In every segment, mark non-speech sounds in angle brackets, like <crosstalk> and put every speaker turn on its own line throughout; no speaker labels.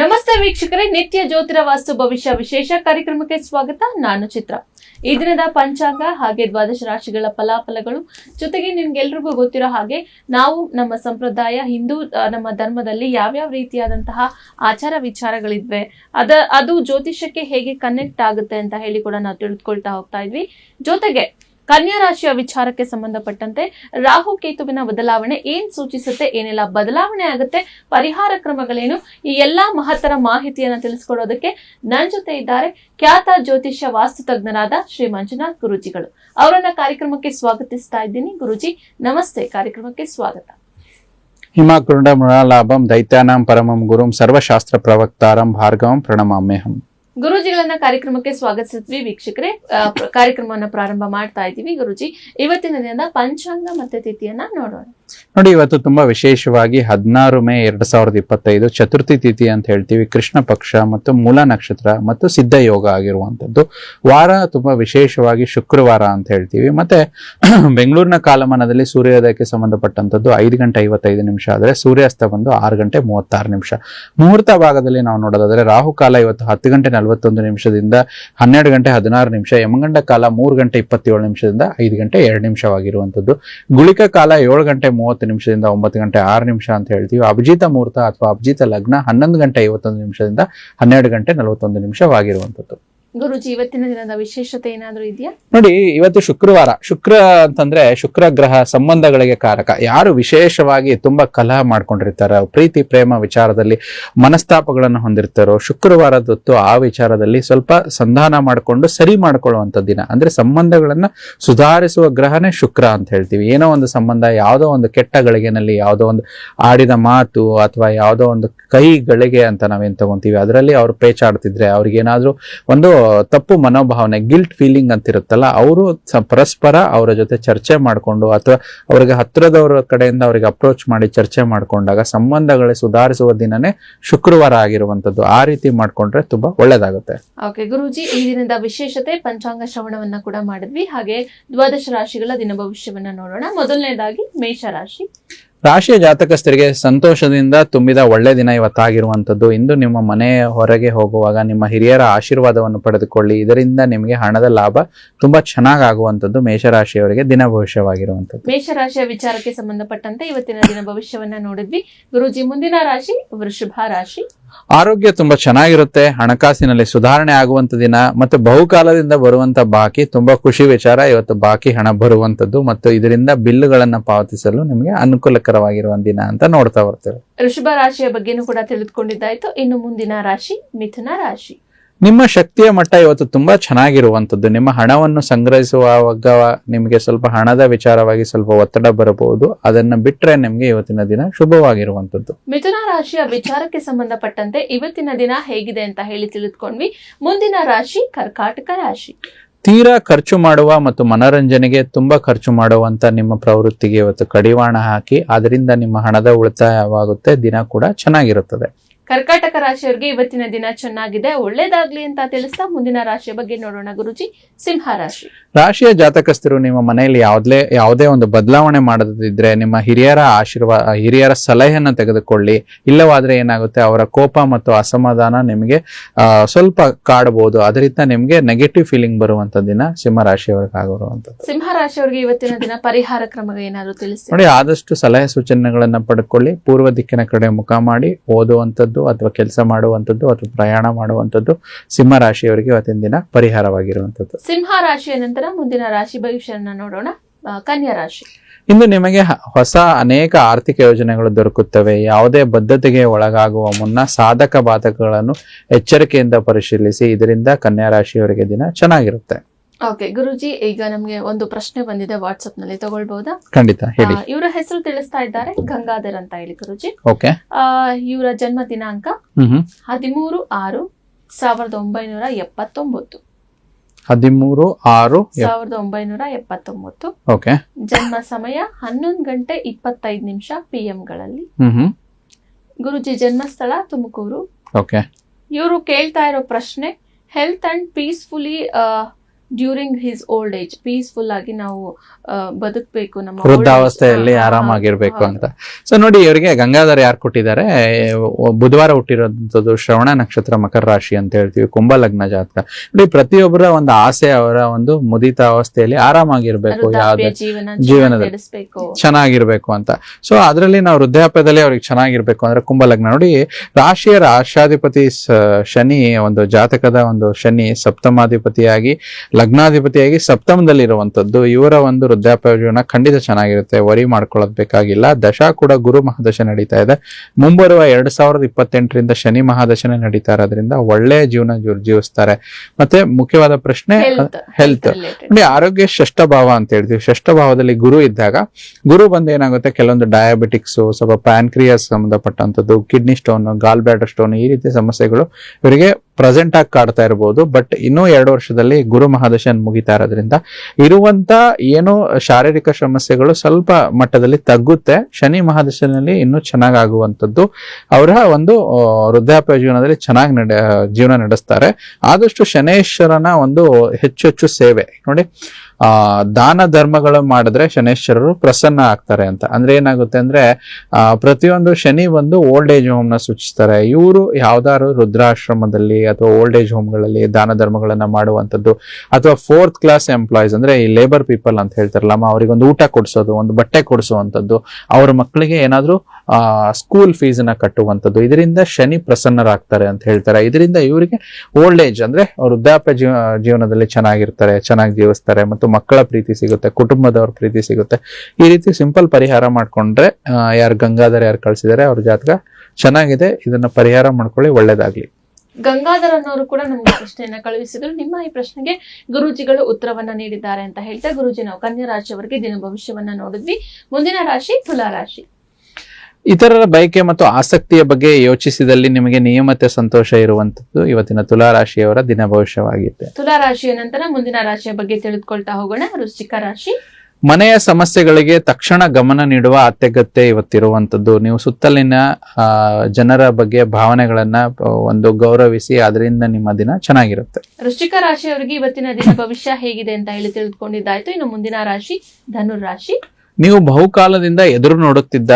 ನಮಸ್ತೆ ವೀಕ್ಷಕರೇ, ನಿತ್ಯ ಜ್ಯೋತಿರ ವಾಸ್ತು ಭವಿಷ್ಯ ವಿಶೇಷ ಕಾರ್ಯಕ್ರಮಕ್ಕೆ ಸ್ವಾಗತ. ನಾನು ಚಿತ್ರ. ಈ ದಿನದ ಪಂಚಾಂಗ ಹಾಗೆ ದ್ವಾದಶ ರಾಶಿಗಳ ಫಲಾಫಲಗಳು. ಜೊತೆಗೆ ನಿಮ್ಗೆಲ್ರಿಗೂ ಗೊತ್ತಿರೋ ಹಾಗೆ, ನಾವು ನಮ್ಮ ಸಂಪ್ರದಾಯ, ಹಿಂದೂ ನಮ್ಮ ಧರ್ಮದಲ್ಲಿ ಯಾವ್ಯಾವ ರೀತಿಯಾದಂತಹ ಆಚಾರ ವಿಚಾರಗಳಿದ್ವೆ, ಅದ, ಅದು ಜ್ಯೋತಿಷಕ್ಕೆ ಹೇಗೆ ಕನೆಕ್ಟ್ ಆಗುತ್ತೆ ಅಂತ ಹೇಳಿ ಕೂಡ ನಾವು ತಿಳಿದುಕೊಳ್ತಾ ಹೋಗ್ತಾ ಇದ್ವಿ. ಜೊತೆಗೆ ಕನ್ಯಾ ರಾಶಿಯ ವಿಚಾರಕ್ಕೆ ಸಂಬಂಧಪಟ್ಟಂತೆ ರಾಹು ಕೇತುವಿನ ಬದಲಾವಣೆ ಏನ್ ಸೂಚಿಸುತ್ತೆ, ಏನೆಲ್ಲ ಬದಲಾವಣೆ ಆಗುತ್ತೆ, ಪರಿಹಾರ ಕ್ರಮಗಳೇನು, ಈ ಎಲ್ಲಾ ಮಹತ್ತರ ಮಾಹಿತಿಯನ್ನ ತಿಳಿಸ್ಕೊಡೋದಕ್ಕೆ ನನ್ನ ಜೊತೆ ಇದ್ದಾರೆ ಖ್ಯಾತ ಜ್ಯೋತಿಷ್ಯ ವಾಸ್ತು ತಜ್ಞರಾದ ಶ್ರೀ ಮಂಜುನಾಥ್ ಗುರುಜಿಗಳು. ಅವರನ್ನ ಕಾರ್ಯಕ್ರಮಕ್ಕೆ ಸ್ವಾಗತಿಸ್ತಾ ಇದ್ದೀನಿ. ಗುರುಜಿ, ನಮಸ್ತೆ. ಕಾರ್ಯಕ್ರಮಕ್ಕೆ ಸ್ವಾಗತ.
ಹಿಮಾಕೃಂಡ ಮೃಣಾಲಾಭಂ ದೈತ್ಯಾನಾಂ ಪರಮಂ ಗುರುಂ ಸರ್ವಶಾಸ್ತ್ರ ಪ್ರವಕ್ತಾರಂ ಭಾರ್ಗವಂ ಪ್ರಣಮಾಮ್ಯಹಂ.
ಗುರುಜಿಗಳನ್ನ ಕಾರ್ಯಕ್ರಮಕ್ಕೆ ಸ್ವಾಗತಿಸಿದ್ವಿ ವೀಕ್ಷಕರೇ. ಕಾರ್ಯಕ್ರಮವನ್ನು ಪ್ರಾರಂಭ ಮಾಡ್ತಾ ಇದ್ದೀವಿ. ಗುರುಜಿ, ಇವತ್ತಿನ ದಿನದ ಪಂಚಾಂಗ ಮತ್ತೆ ತಿಥಿಯನ್ನ ನೋಡೋಣ.
ನೋಡಿ, ಇವತ್ತು ತುಂಬಾ ವಿಶೇಷವಾಗಿ ಹದಿನಾರು ಮೇ ಎರಡ್ ಸಾವಿರದ ಇಪ್ಪತ್ತೈದು ಚತುರ್ಥಿ ತಿಥಿ ಅಂತ ಹೇಳ್ತೀವಿ. ಕೃಷ್ಣ ಪಕ್ಷ ಮತ್ತು ಮೂಲ ನಕ್ಷತ್ರ ಮತ್ತು ಸಿದ್ಧ ಯೋಗ ಆಗಿರುವಂತದ್ದು ವಾರ ತುಂಬಾ ವಿಶೇಷವಾಗಿ ಶುಕ್ರವಾರ ಅಂತ ಹೇಳ್ತೀವಿ. ಮತ್ತೆ <clears throat> ಬೆಂಗಳೂರಿನ ಕಾಲಮಾನದಲ್ಲಿ ಸೂರ್ಯೋದಯಕ್ಕೆ ಸಂಬಂಧಪಟ್ಟಂತದ್ದು ಐದು ಗಂಟೆ ಐವತ್ತೈದು ನಿಮಿಷ ಆದ್ರೆ ಸೂರ್ಯಾಸ್ತ ಬಂದು ಆರು ಗಂಟೆ ಮೂವತ್ತಾರು ನಿಮಿಷ. ಮುಹೂರ್ತ ಭಾಗದಲ್ಲಿ ನಾವು ನೋಡೋದಾದ್ರೆ ರಾಹುಕಾಲ ಇವತ್ತು ಹತ್ತು ಗಂಟೆ ನಲವತ್ತೊಂದು ನಿಮಿಷದಿಂದ ಹನ್ನೆರಡು ಗಂಟೆ ಹದಿನಾರು ನಿಮಿಷ, ಯಮಗಂಡ ಕಾಲ ಮೂರು ಗಂಟೆ ಇಪ್ಪತ್ತೇಳು ನಿಮಿಷದಿಂದ ಐದು ಗಂಟೆ ಎರಡು ನಿಮಿಷವಾಗಿರುವಂತದ್ದು ಗುಳಿಕ ಕಾಲ ಏಳು ಗಂಟೆ ಮೂವತ್ತು ನಿಮಿಷದಿಂದ ಒಂಬತ್ತು ಗಂಟೆ ಆರು ನಿಮಿಷ ಅಂತ ಹೇಳ್ತೀವಿ. ಅಭಿಜಿತ ಮುಹೂರ್ತ ಅಥವಾ ಅಭಿಜಿತ ಲಗ್ನ ಹನ್ನೊಂದು ಗಂಟೆ ಐವತ್ತೊಂದು ನಿಮಿಷದಿಂದ ಹನ್ನೆರಡು ಗಂಟೆ ನಲವತ್ತೊಂದು ನಿಮಿಷವಾಗಿರುವಂತದ್ದು
ಗುರುಜಿ, ಇವತ್ತಿನ ದಿನದ ವಿಶೇಷತೆ ಏನಾದರೂ ಇದೆಯಾ?
ನೋಡಿ, ಇವತ್ತು ಶುಕ್ರವಾರ. ಶುಕ್ರ ಅಂತಂದ್ರೆ ಶುಕ್ರ ಗ್ರಹ ಸಂಬಂಧಗಳಿಗೆ ಕಾರಕ. ಯಾರು ವಿಶೇಷವಾಗಿ ತುಂಬಾ ಕಲಹ ಮಾಡ್ಕೊಂಡಿರ್ತಾರ, ಪ್ರೀತಿ, ಪ್ರೇಮ ವಿಚಾರದಲ್ಲಿ ಮನಸ್ತಾಪಗಳನ್ನು ಹೊಂದಿರ್ತಾರೋ, ಶುಕ್ರವಾರದೊತ್ತು ಆ ವಿಚಾರದಲ್ಲಿ ಸ್ವಲ್ಪ ಸಂಧಾನ ಮಾಡಿಕೊಂಡು ಸರಿ ಮಾಡ್ಕೊಳ್ಳುವಂತ ದಿನ. ಅಂದ್ರೆ ಸಂಬಂಧಗಳನ್ನ ಸುಧಾರಿಸುವ ಗ್ರಹನೇ ಶುಕ್ರ ಅಂತ ಹೇಳ್ತೀವಿ. ಏನೋ ಒಂದು ಸಂಬಂಧ, ಯಾವುದೋ ಒಂದು ಕೆಟ್ಟ ಗಳಿಗೆನಲ್ಲಿ ಯಾವುದೋ ಒಂದು ಆಡಿದ ಮಾತು ಅಥವಾ ಯಾವುದೋ ಒಂದು ಕೈ ಗಳಿಗೆ ಅಂತ ನಾವೇನ್ ತಗೊಂತೀವಿ, ಅದರಲ್ಲಿ ಅವ್ರು ಪೇಚಾಡ್ತಿದ್ರೆ, ಅವ್ರಿಗೇನಾದ್ರೂ ಒಂದು ತಪ್ಪು ಮನೋಭಾವನೆ ಗಿಲ್ಟ್ ಫೀಲಿಂಗ್ ಅಂತ ಇರುತ್ತಲ್ಲ ಅವರು ಪರಸ್ಪರ ಅವರ ಜೊತೆ ಚರ್ಚೆ ಮಾಡಿಕೊಂಡು ಅಥವಾ ಅವರಿಗೆ ಹತ್ತಿರದವರ ಕಡೆಯಿಂದ ಅವರಿಗೆ ಅಪ್ರೋಚ್ ಮಾಡಿ ಚರ್ಚೆ ಮಾಡ್ಕೊಂಡಾಗ ಸಂಬಂಧಗಳೇ ಸುಧಾರಿಸುವ ದಿನನೇ ಶುಕ್ರವಾರ ಆಗಿರುವಂತದ್ದು ಆ ರೀತಿ ಮಾಡ್ಕೊಂಡ್ರೆ ತುಂಬಾ ಒಳ್ಳೇದಾಗುತ್ತೆ.
ಓಕೆ ಗುರುಜಿ, ಈ ದಿನದ ವಿಶೇಷತೆ ಪಂಚಾಂಗ ಶ್ರವಣವನ್ನ ಕೂಡ ಮಾಡಿದ್ವಿ. ಹಾಗೆ ದ್ವಾದಶ ರಾಶಿಗಳ ದಿನ ಭವಿಷ್ಯವನ್ನ ನೋಡೋಣ. ಮೊದಲನೇದಾಗಿ ಮೇಷ ರಾಶಿ.
ರಾಶಿಯ ಜಾತಕಸ್ಥರಿಗೆ ಸಂತೋಷದಿಂದ ತುಂಬಿದ ಒಳ್ಳೆ ದಿನ ಇವತ್ತಾಗಿರುವಂಥದ್ದು. ಇಂದು ನಿಮ್ಮ ಮನೆಯ ಹೊರಗೆ ಹೋಗುವಾಗ ನಿಮ್ಮ ಹಿರಿಯರ ಆಶೀರ್ವಾದವನ್ನು ಪಡೆದುಕೊಳ್ಳಿ. ಇದರಿಂದ ನಿಮಗೆ ಹಣದ ಲಾಭ ತುಂಬಾ ಚೆನ್ನಾಗ್ ಆಗುವಂತದ್ದು ಮೇಷರಾಶಿಯವರಿಗೆ ದಿನ ಭವಿಷ್ಯವಾಗಿರುವಂಥದ್ದು.
ಮೇಷರಾಶಿಯ ವಿಚಾರಕ್ಕೆ ಸಂಬಂಧಪಟ್ಟಂತೆ ಇವತ್ತಿನ ದಿನ ಭವಿಷ್ಯವನ್ನ ನೋಡಿದ್ವಿ. ಗುರುಜಿ ಮುಂದಿನ ರಾಶಿ, ವೃಷಭ ರಾಶಿ.
ಆರೋಗ್ಯ ತುಂಬಾ ಚೆನ್ನಾಗಿರುತ್ತೆ, ಹಣಕಾಸಿನಲ್ಲಿ ಸುಧಾರಣೆ ಆಗುವಂತ ದಿನ, ಮತ್ತು ಬಹುಕಾಲದಿಂದ ಬರುವಂತ ಬಾಕಿ, ತುಂಬಾ ಖುಷಿ ವಿಚಾರ, ಇವತ್ತು ಬಾಕಿ ಹಣ ಬರುವಂತದ್ದು, ಮತ್ತು ಇದರಿಂದ ಬಿಲ್ಲುಗಳನ್ನ ಪಾವತಿಸಲು ನಿಮಗೆ ಅನುಕೂಲಕರವಾಗಿರುವ ದಿನ ಅಂತ ನೋಡ್ತಾ ಬರ್ತೇವೆ.
ಋಷಭ ರಾಶಿಯ ಬಗ್ಗೆನೂ ಕೂಡ ತಿಳಿದುಕೊಂಡಿದ್ದಾಯ್ತು. ಇನ್ನು ಮುಂದಿನ ರಾಶಿ, ಮಿಥುನ ರಾಶಿ.
ನಿಮ್ಮ ಶಕ್ತಿಯ ಮಟ್ಟ ಇವತ್ತು ತುಂಬಾ ಚೆನ್ನಾಗಿರುವಂತದ್ದು ನಿಮ್ಮ ಹಣವನ್ನು ಸಂಗ್ರಹಿಸುವಾಗ ನಿಮಗೆ ಸ್ವಲ್ಪ ಹಣದ ವಿಚಾರವಾಗಿ ಸ್ವಲ್ಪ ಒತ್ತಡ ಬರಬಹುದು. ಅದನ್ನ ಬಿಟ್ರೆ ನಿಮ್ಗೆ ಇವತ್ತಿನ ದಿನ ಶುಭವಾಗಿರುವಂತದ್ದು
ಮಿಥುನ ರಾಶಿಯ ವಿಚಾರಕ್ಕೆ ಸಂಬಂಧಪಟ್ಟಂತೆ ಇವತ್ತಿನ ದಿನ ಹೇಗಿದೆ ಅಂತ ಹೇಳಿ ತಿಳಿದುಕೊಂಡ್ವಿ. ಮುಂದಿನ ರಾಶಿ ಕರ್ಕಾಟಕ ರಾಶಿ.
ತೀರಾ ಖರ್ಚು ಮಾಡುವ ಮತ್ತು ಮನೋರಂಜನೆಗೆ ತುಂಬಾ ಖರ್ಚು ಮಾಡುವಂತ ನಿಮ್ಮ ಪ್ರವೃತ್ತಿಗೆ ಇವತ್ತು ಕಡಿವಾಣ ಹಾಕಿ ಅದರಿಂದ ನಿಮ್ಮ ಹಣದ ಉಳಿತಾಯವಾಗುತ್ತೆ ದಿನ ಕೂಡ ಚೆನ್ನಾಗಿರುತ್ತದೆ.
ಕರ್ಕಾಟಕ ರಾಶಿಯವರಿಗೆ ಇವತ್ತಿನ ದಿನ ಚೆನ್ನಾಗಿದೆ ಒಳ್ಳೇದಾಗ್ಲಿ ಅಂತ ತಿಳಿಸ್ತಾ ಮುಂದಿನ ರಾಶಿಯ ಬಗ್ಗೆ ನೋಡೋಣ ಗುರುಜಿ. ಸಿಂಹ ರಾಶಿ.
ರಾಶಿಯ ಜಾತಕಸ್ಥರು ನಿಮ್ಮ ಮನೆಯಲ್ಲಿ ಯಾವ್ದೇ ಯಾವುದೇ ಒಂದು ಬದಲಾವಣೆ ಮಾಡದಿದ್ರೆ ನಿಮ್ಮ ಹಿರಿಯರ ಆಶೀರ್ವಾದ ಹಿರಿಯರ ಸಲಹೆಯನ್ನ ತೆಗೆದುಕೊಳ್ಳಿ. ಇಲ್ಲವಾದ್ರೆ ಏನಾಗುತ್ತೆ ಅವರ ಕೋಪ ಮತ್ತು ಅಸಮಾಧಾನ ನಿಮಗೆ ಸ್ವಲ್ಪ ಕಾಡಬಹುದು ಅದರಿಂದ ನಿಮಗೆ ನೆಗೆಟಿವ್ ಫೀಲಿಂಗ್ ಬರುವಂತ ದಿನ ಸಿಂಹ ರಾಶಿಯವರಿಗೆ ಆಗಿರುವಂತದ್ದು
ಸಿಂಹ ರಾಶಿಯವರಿಗೆ ಇವತ್ತಿನ ದಿನ ಪರಿಹಾರ ಕ್ರಮ ಏನಾದ್ರು ತಿಳಿಸಿ.
ನೋಡಿ ಆದಷ್ಟು ಸಲಹೆ ಸೂಚನೆಗಳನ್ನ ಪಡ್ಕೊಳ್ಳಿ ಪೂರ್ವ ದಿಕ್ಕಿನ ಕಡೆ ಮುಖ ಮಾಡಿ ಓದುವಂಥದ್ದು ಅಥವಾ ಕೆಲಸ ಮಾಡುವಂಥದ್ದು ಅಥವಾ ಪ್ರಯಾಣ ಮಾಡುವಂಥದ್ದು ಸಿಂಹ ರಾಶಿಯವರಿಗೆ ಇವತ್ತಿನ ದಿನ ಪರಿಹಾರವಾಗಿರುವಂಥದ್ದು.
ಸಿಂಹ ರಾಶಿಯ ನಂತರ ಮುಂದಿನ ರಾಶಿ ಭವಿಷ್ಯನ ನೋಡೋಣ. ಕನ್ಯಾ ರಾಶಿ.
ಇಂದು ನಿಮಗೆ ಹೊಸ ಅನೇಕ ಆರ್ಥಿಕ ಯೋಜನೆಗಳು ದೊರಕುತ್ತವೆ. ಯಾವುದೇ ಬದ್ಧತೆಗೆ ಒಳಗಾಗುವ ಮುನ್ನ ಸಾಧಕ ಬಾಧಕಗಳನ್ನು ಎಚ್ಚರಿಕೆಯಿಂದ ಪರಿಶೀಲಿಸಿ ಇದರಿಂದ ಕನ್ಯಾ ರಾಶಿಯವರಿಗೆ ದಿನ ಚೆನ್ನಾಗಿರುತ್ತೆ.
ಓಕೆ ಗುರುಜಿ ಈಗ ನಮ್ಗೆ ಒಂದು ಪ್ರಶ್ನೆ ಬಂದಿದೆ ವಾಟ್ಸ್ಆಪ್ನಲ್ಲಿ ತಗೊಳ್ಬಹುದಾ
ಖಂಡಿತ ಹೇಳಿ.
ಇವರ ಹೆಸರು ತಿಳಿಸ್ತಾ ಇದ್ದಾರೆ ಗಂಗಾಧರ್ ಅಂತ ಹೇಳಿ ಗುರುಜಿ.
ಓಕೆ
ಇವರ ಜನ್ಮ ದಿನಾಂಕ ಹದಿಮೂರು ಆರು ಸಾವಿರದ ಒಂಬೈನೂರ ಎಪ್ಪತ್ತೊಂಬತ್ತು.
ಹದಿಮೂರು ಆರು
ಸಾವಿರದ ಒಂಬೈನೂರ ಎಪ್ಪತ್ತೊಂಬತ್ತು.
ಓಕೆ
ಜನ್ಮ ಸಮಯ ಹನ್ನೊಂದು ಗಂಟೆ ಇಪ್ಪತ್ತೈದು ನಿಮಿಷ ಪಿ ಗಳಲ್ಲಿ. ಗುರುಜಿ ಜನ್ಮಸ್ಥಳ ತುಮಕೂರು.
ಓಕೆ
ಇವರು ಕೇಳ್ತಾ ಇರೋ ಪ್ರಶ್ನೆ health and peacefully during his old age peaceful ಆಗಿ ನಾವು ಬದುಕಬೇಕು ನಮ್ಮ.
ವೃದ್ಧಾವಸ್ಥೆಯಲ್ಲಿ ಆರಾಮಾಗಿರ್ಬೇಕು ಅಂತ. ಸೊ ನೋಡಿ ಇವರಿಗೆ ಗಂಗಾಧರ್ ಯಾರು ಕೊಟ್ಟಿದ್ದಾರೆ? ಬುಧವಾರ ಹುಟ್ಟಿರೋದು ಶ್ರವಣ ನಕ್ಷತ್ರ ಮಕರ ರಾಶಿ ಅಂತ ಹೇಳ್ತೀವಿ ಕುಂಭ ಲಗ್ನ ಜಾತಕ. ನೋಡಿ ಪ್ರತಿಯೊಬ್ಬರ ಒಂದು ಆಸೆ ಅವರ ಒಂದು ಮುದಿತ ಅವಸ್ಥೆಯಲ್ಲಿ ಆರಾಮಾಗಿರ್ಬೇಕು
ಯಾವ್ದು
ಯಾವ್ದೇ
ಜೀವನ
ಜೀವನದಲ್ಲಿ. ಚೆನ್ನಾಗಿರ್ಬೇಕು ಅಂತ. ಸೊ ಅದರಲ್ಲಿ ನಾವು ವೃದ್ಧಾಪ್ಯದಲ್ಲಿ ಅವ್ರಿಗೆ ಚೆನ್ನಾಗಿರ್ಬೇಕು ಅಂದ್ರೆ ಕುಂಭ ಲಗ್ನ ನೋಡಿ ರಾಶಿಯ ರಾಷ್ಟ್ರಾಧಿಪತಿ ಶನಿ ಒಂದು ಜಾತಕದ ಒಂದು ಶನಿ ಸಪ್ತಮಾಧಿಪತಿಯಾಗಿ ಲಗ್ನಾಧಿಪತಿಯಾಗಿ ಸಪ್ತಮದಲ್ಲಿ ಇರುವಂತದ್ದು ಇವರ ಒಂದು ವೃದ್ಧಾಪ್ಯ ಜೀವನ ಖಂಡಿತ ಚೆನ್ನಾಗಿರುತ್ತೆ ವರಿ ಮಾಡ್ಕೊಳ್ಳೋದ್ ಬೇಕಾಗಿಲ್ಲ. ದಶಾ ಕೂಡ ಗುರು ಮಹಾದಶ ನಡೀತಾ ಇದೆ. ಮುಂಬರುವ ಎರಡ್ ಸಾವಿರದ ಇಪ್ಪತ್ತೆಂಟರಿಂದ ಶನಿ ಮಹಾದಶನೇ ನಡೀತಾ ಇರೋದ್ರಿಂದ ಒಳ್ಳೆ ಜೀವನ ಜೀವ್- ಜೀವಿಸ್ತಾರೆ. ಮತ್ತೆ ಮುಖ್ಯವಾದ ಪ್ರಶ್ನೆ
ಹೆಲ್ತ್
ನೋಡಿ ಆರೋಗ್ಯ ಷಷ್ಠ ಭಾವ ಅಂತ ಹೇಳ್ತೀವಿ. ಷಷ್ಠ ಭಾವದಲ್ಲಿ ಗುರು ಇದ್ದಾಗ ಗುರು ಬಂದು ಏನಾಗುತ್ತೆ ಕೆಲವೊಂದು ಡಯಾಬಿಟಿಕ್ಸ್ ಸ್ವಲ್ಪ pancreas ಸಂಬಂಧಪಟ್ಟಂತದ್ದು kidney stone gall bladder stone ಈ ರೀತಿ ಸಮಸ್ಯೆಗಳು ಇವರಿಗೆ ಪ್ರೆಸೆಂಟ್ ಆಗಿ ಕಾಡ್ತಾ ಇರಬಹುದು ಬಟ್ ಇನ್ನೂ ಎರಡು ವರ್ಷದಲ್ಲಿ ಗುರು ಮಹಾದಶನ್ ಮುಗಿತಾ ಇರೋದ್ರಿಂದ ಇರುವಂತ ಏನು ಶಾರೀರಿಕ ಸಮಸ್ಯೆಗಳು ಸ್ವಲ್ಪ ಮಟ್ಟದಲ್ಲಿ ತಗ್ಗುತ್ತೆ. ಶನಿ ಮಹಾದಶನಲ್ಲಿ ಇನ್ನೂ ಚೆನ್ನಾಗ್ ಆಗುವಂತದ್ದು ಅವರ ಒಂದು ವೃದ್ಧಾಪ್ಯ ಜೀವನದಲ್ಲಿ ಚೆನ್ನಾಗಿ ನಡೆ ಜೀವನ ನಡೆಸ್ತಾರೆ. ಆದಷ್ಟು ಶನೇಶ್ವರನ ಒಂದು ಹೆಚ್ಚು ಹೆಚ್ಚು ಸೇವೆ. ನೋಡಿ ಆ, ದಾನ ಧರ್ಮಗಳು ಮಾಡಿದ್ರೆ ಶನೇಶ್ವರರು ಪ್ರಸನ್ನ ಆಗ್ತಾರೆ ಅಂತ. ಅಂದ್ರೆ ಏನಾಗುತ್ತೆ ಅಂದ್ರೆ, ಆ, ಪ್ರತಿಯೊಂದು ಶನಿ ಬಂದು ಓಲ್ಡ್ ಏಜ್ ಹೋಮ್ನ ಸೂಚಿಸ್ತಾರೆ. ಇವರು ಯಾವ್ದಾದ್ರು ರುದ್ರಾಶ್ರಮದಲ್ಲಿ ಅಥವಾ ಓಲ್ಡ್ ಏಜ್ ಹೋಮ್ಗಳಲ್ಲಿ ದಾನ ಧರ್ಮಗಳನ್ನ ಮಾಡುವಂತದ್ದು ಅಥವಾ ಫೋರ್ತ್ ಕ್ಲಾಸ್ ಎಂಪ್ಲಾಯೀಸ್ ಅಂದ್ರೆ ಈ ಲೇಬರ್ ಪೀಪಲ್ ಅಂತ ಹೇಳ್ತಾರಲ್ಲ ಅವರಿಗೆ ಒಂದು ಊಟ ಕೊಡಿಸೋದು, ಒಂದು ಬಟ್ಟೆ ಕೊಡಿಸುವಂಥದ್ದು, ಅವ್ರ ಮಕ್ಕಳಿಗೆ ಏನಾದ್ರು ಸ್ಕೂಲ್ ಫೀಸ್ನ ಕಟ್ಟುವಂತದ್ದು ಇದರಿಂದ ಶನಿ ಪ್ರಸನ್ನರಾಗ್ತಾರೆ ಅಂತ ಹೇಳ್ತಾರೆ. ಇದರಿಂದ ಇವರಿಗೆ ಓಲ್ಡ್ ಏಜ್ ಅಂದ್ರೆ ಅವ್ರ ವೃದ್ಧಾಪ್ಯ ಜೀವ, ಜೀವನದಲ್ಲಿ ಚೆನ್ನಾಗಿರ್ತಾರೆ, ಚೆನ್ನಾಗಿ ಜೀವಿಸ್ತಾರೆ ಮತ್ತು ಮಕ್ಕಳ ಪ್ರೀತಿ ಸಿಗುತ್ತೆ, ಕುಟುಂಬದವ್ರ ಪ್ರೀತಿ ಸಿಗುತ್ತೆ. ಈ ರೀತಿ ಸಿಂಪಲ್ ಪರಿಹಾರ ಮಾಡ್ಕೊಂಡ್ರೆ ಯಾರು ಗಂಗಾಧರ ಯಾರು ಕಳ್ಸಿದಾರೆ ಅವ್ರ ಜಾತಕ ಚೆನ್ನಾಗಿದೆ, ಇದನ್ನ ಪರಿಹಾರ ಮಾಡ್ಕೊಳ್ಳಿ, ಒಳ್ಳೇದಾಗ್ಲಿ.
ಗಂಗಾಧರ ಅನ್ನೋರು ಕೂಡ ನಮ್ಗೆ ಪ್ರಶ್ನೆಯನ್ನ ಕಳುಹಿಸಿದ್ರು. ನಿಮ್ಮ ಈ ಪ್ರಶ್ನೆಗೆ ಗುರೂಜಿಗಳು ಉತ್ತರವನ್ನ ನೀಡಿದ್ದಾರೆ ಅಂತ ಹೇಳ್ತಾ ಗುರೂಜಿ, ನಾವು ಕನ್ಯಾ ರಾಶಿಯವರಿಗೆ ದಿನ ಭವಿಷ್ಯವನ್ನ ನೋಡಿದ್ವಿ. ಮುಂದಿನ ರಾಶಿ, ತುಲಾ ರಾಶಿ.
ಇತರರ ಬಯಕೆ ಮತ್ತು ಆಸಕ್ತಿಯ ಬಗ್ಗೆ ಯೋಚಿಸಿದಲ್ಲಿ ನಿಮಗೆ ನಿಯಮತೆ ಸಂತೋಷ ಇರುವಂತದ್ದು ಇವತ್ತಿನ ತುಲಾ ರಾಶಿಯವರ ದಿನ ಭವಿಷ್ಯವಾಗಿದೆ
ತುಲಾ ರಾಶಿಯ ನಂತರ ಮುಂದಿನ ರಾಶಿಯ ಬಗ್ಗೆ ತಿಳಿದುಕೊಳ್ತಾ ಹೋಗೋಣ. ವೃಶ್ಚಿಕ ರಾಶಿ.
ಮನೆಯ ಸಮಸ್ಯೆಗಳಿಗೆ ತಕ್ಷಣ ಗಮನ ನೀಡುವ ಅತ್ಯಗತ್ಯ ಇವತ್ತಿರುವಂತದ್ದು ನೀವು ಸುತ್ತಲಿನ ಜನರ ಬಗ್ಗೆ ಭಾವನೆಗಳನ್ನ ಒಂದು ಗೌರವಿಸಿ ಅದರಿಂದ ನಿಮ್ಮ ದಿನ ಚೆನ್ನಾಗಿರುತ್ತೆ.
ವೃಶ್ಚಿಕ ರಾಶಿಯವರಿಗೆ ಇವತ್ತಿನ ದಿನ ಭವಿಷ್ಯ ಹೇಗಿದೆ ಅಂತ ಹೇಳಿ ತಿಳಿದುಕೊಂಡಿದ್ದಾಯ್ತು. ಇನ್ನು ಮುಂದಿನ ರಾಶಿ ಧನುರ್ ರಾಶಿ.
ನೀವು ಬಹುಕಾಲದಿಂದ ಎದುರು ನೋಡುತ್ತಿದ್ದ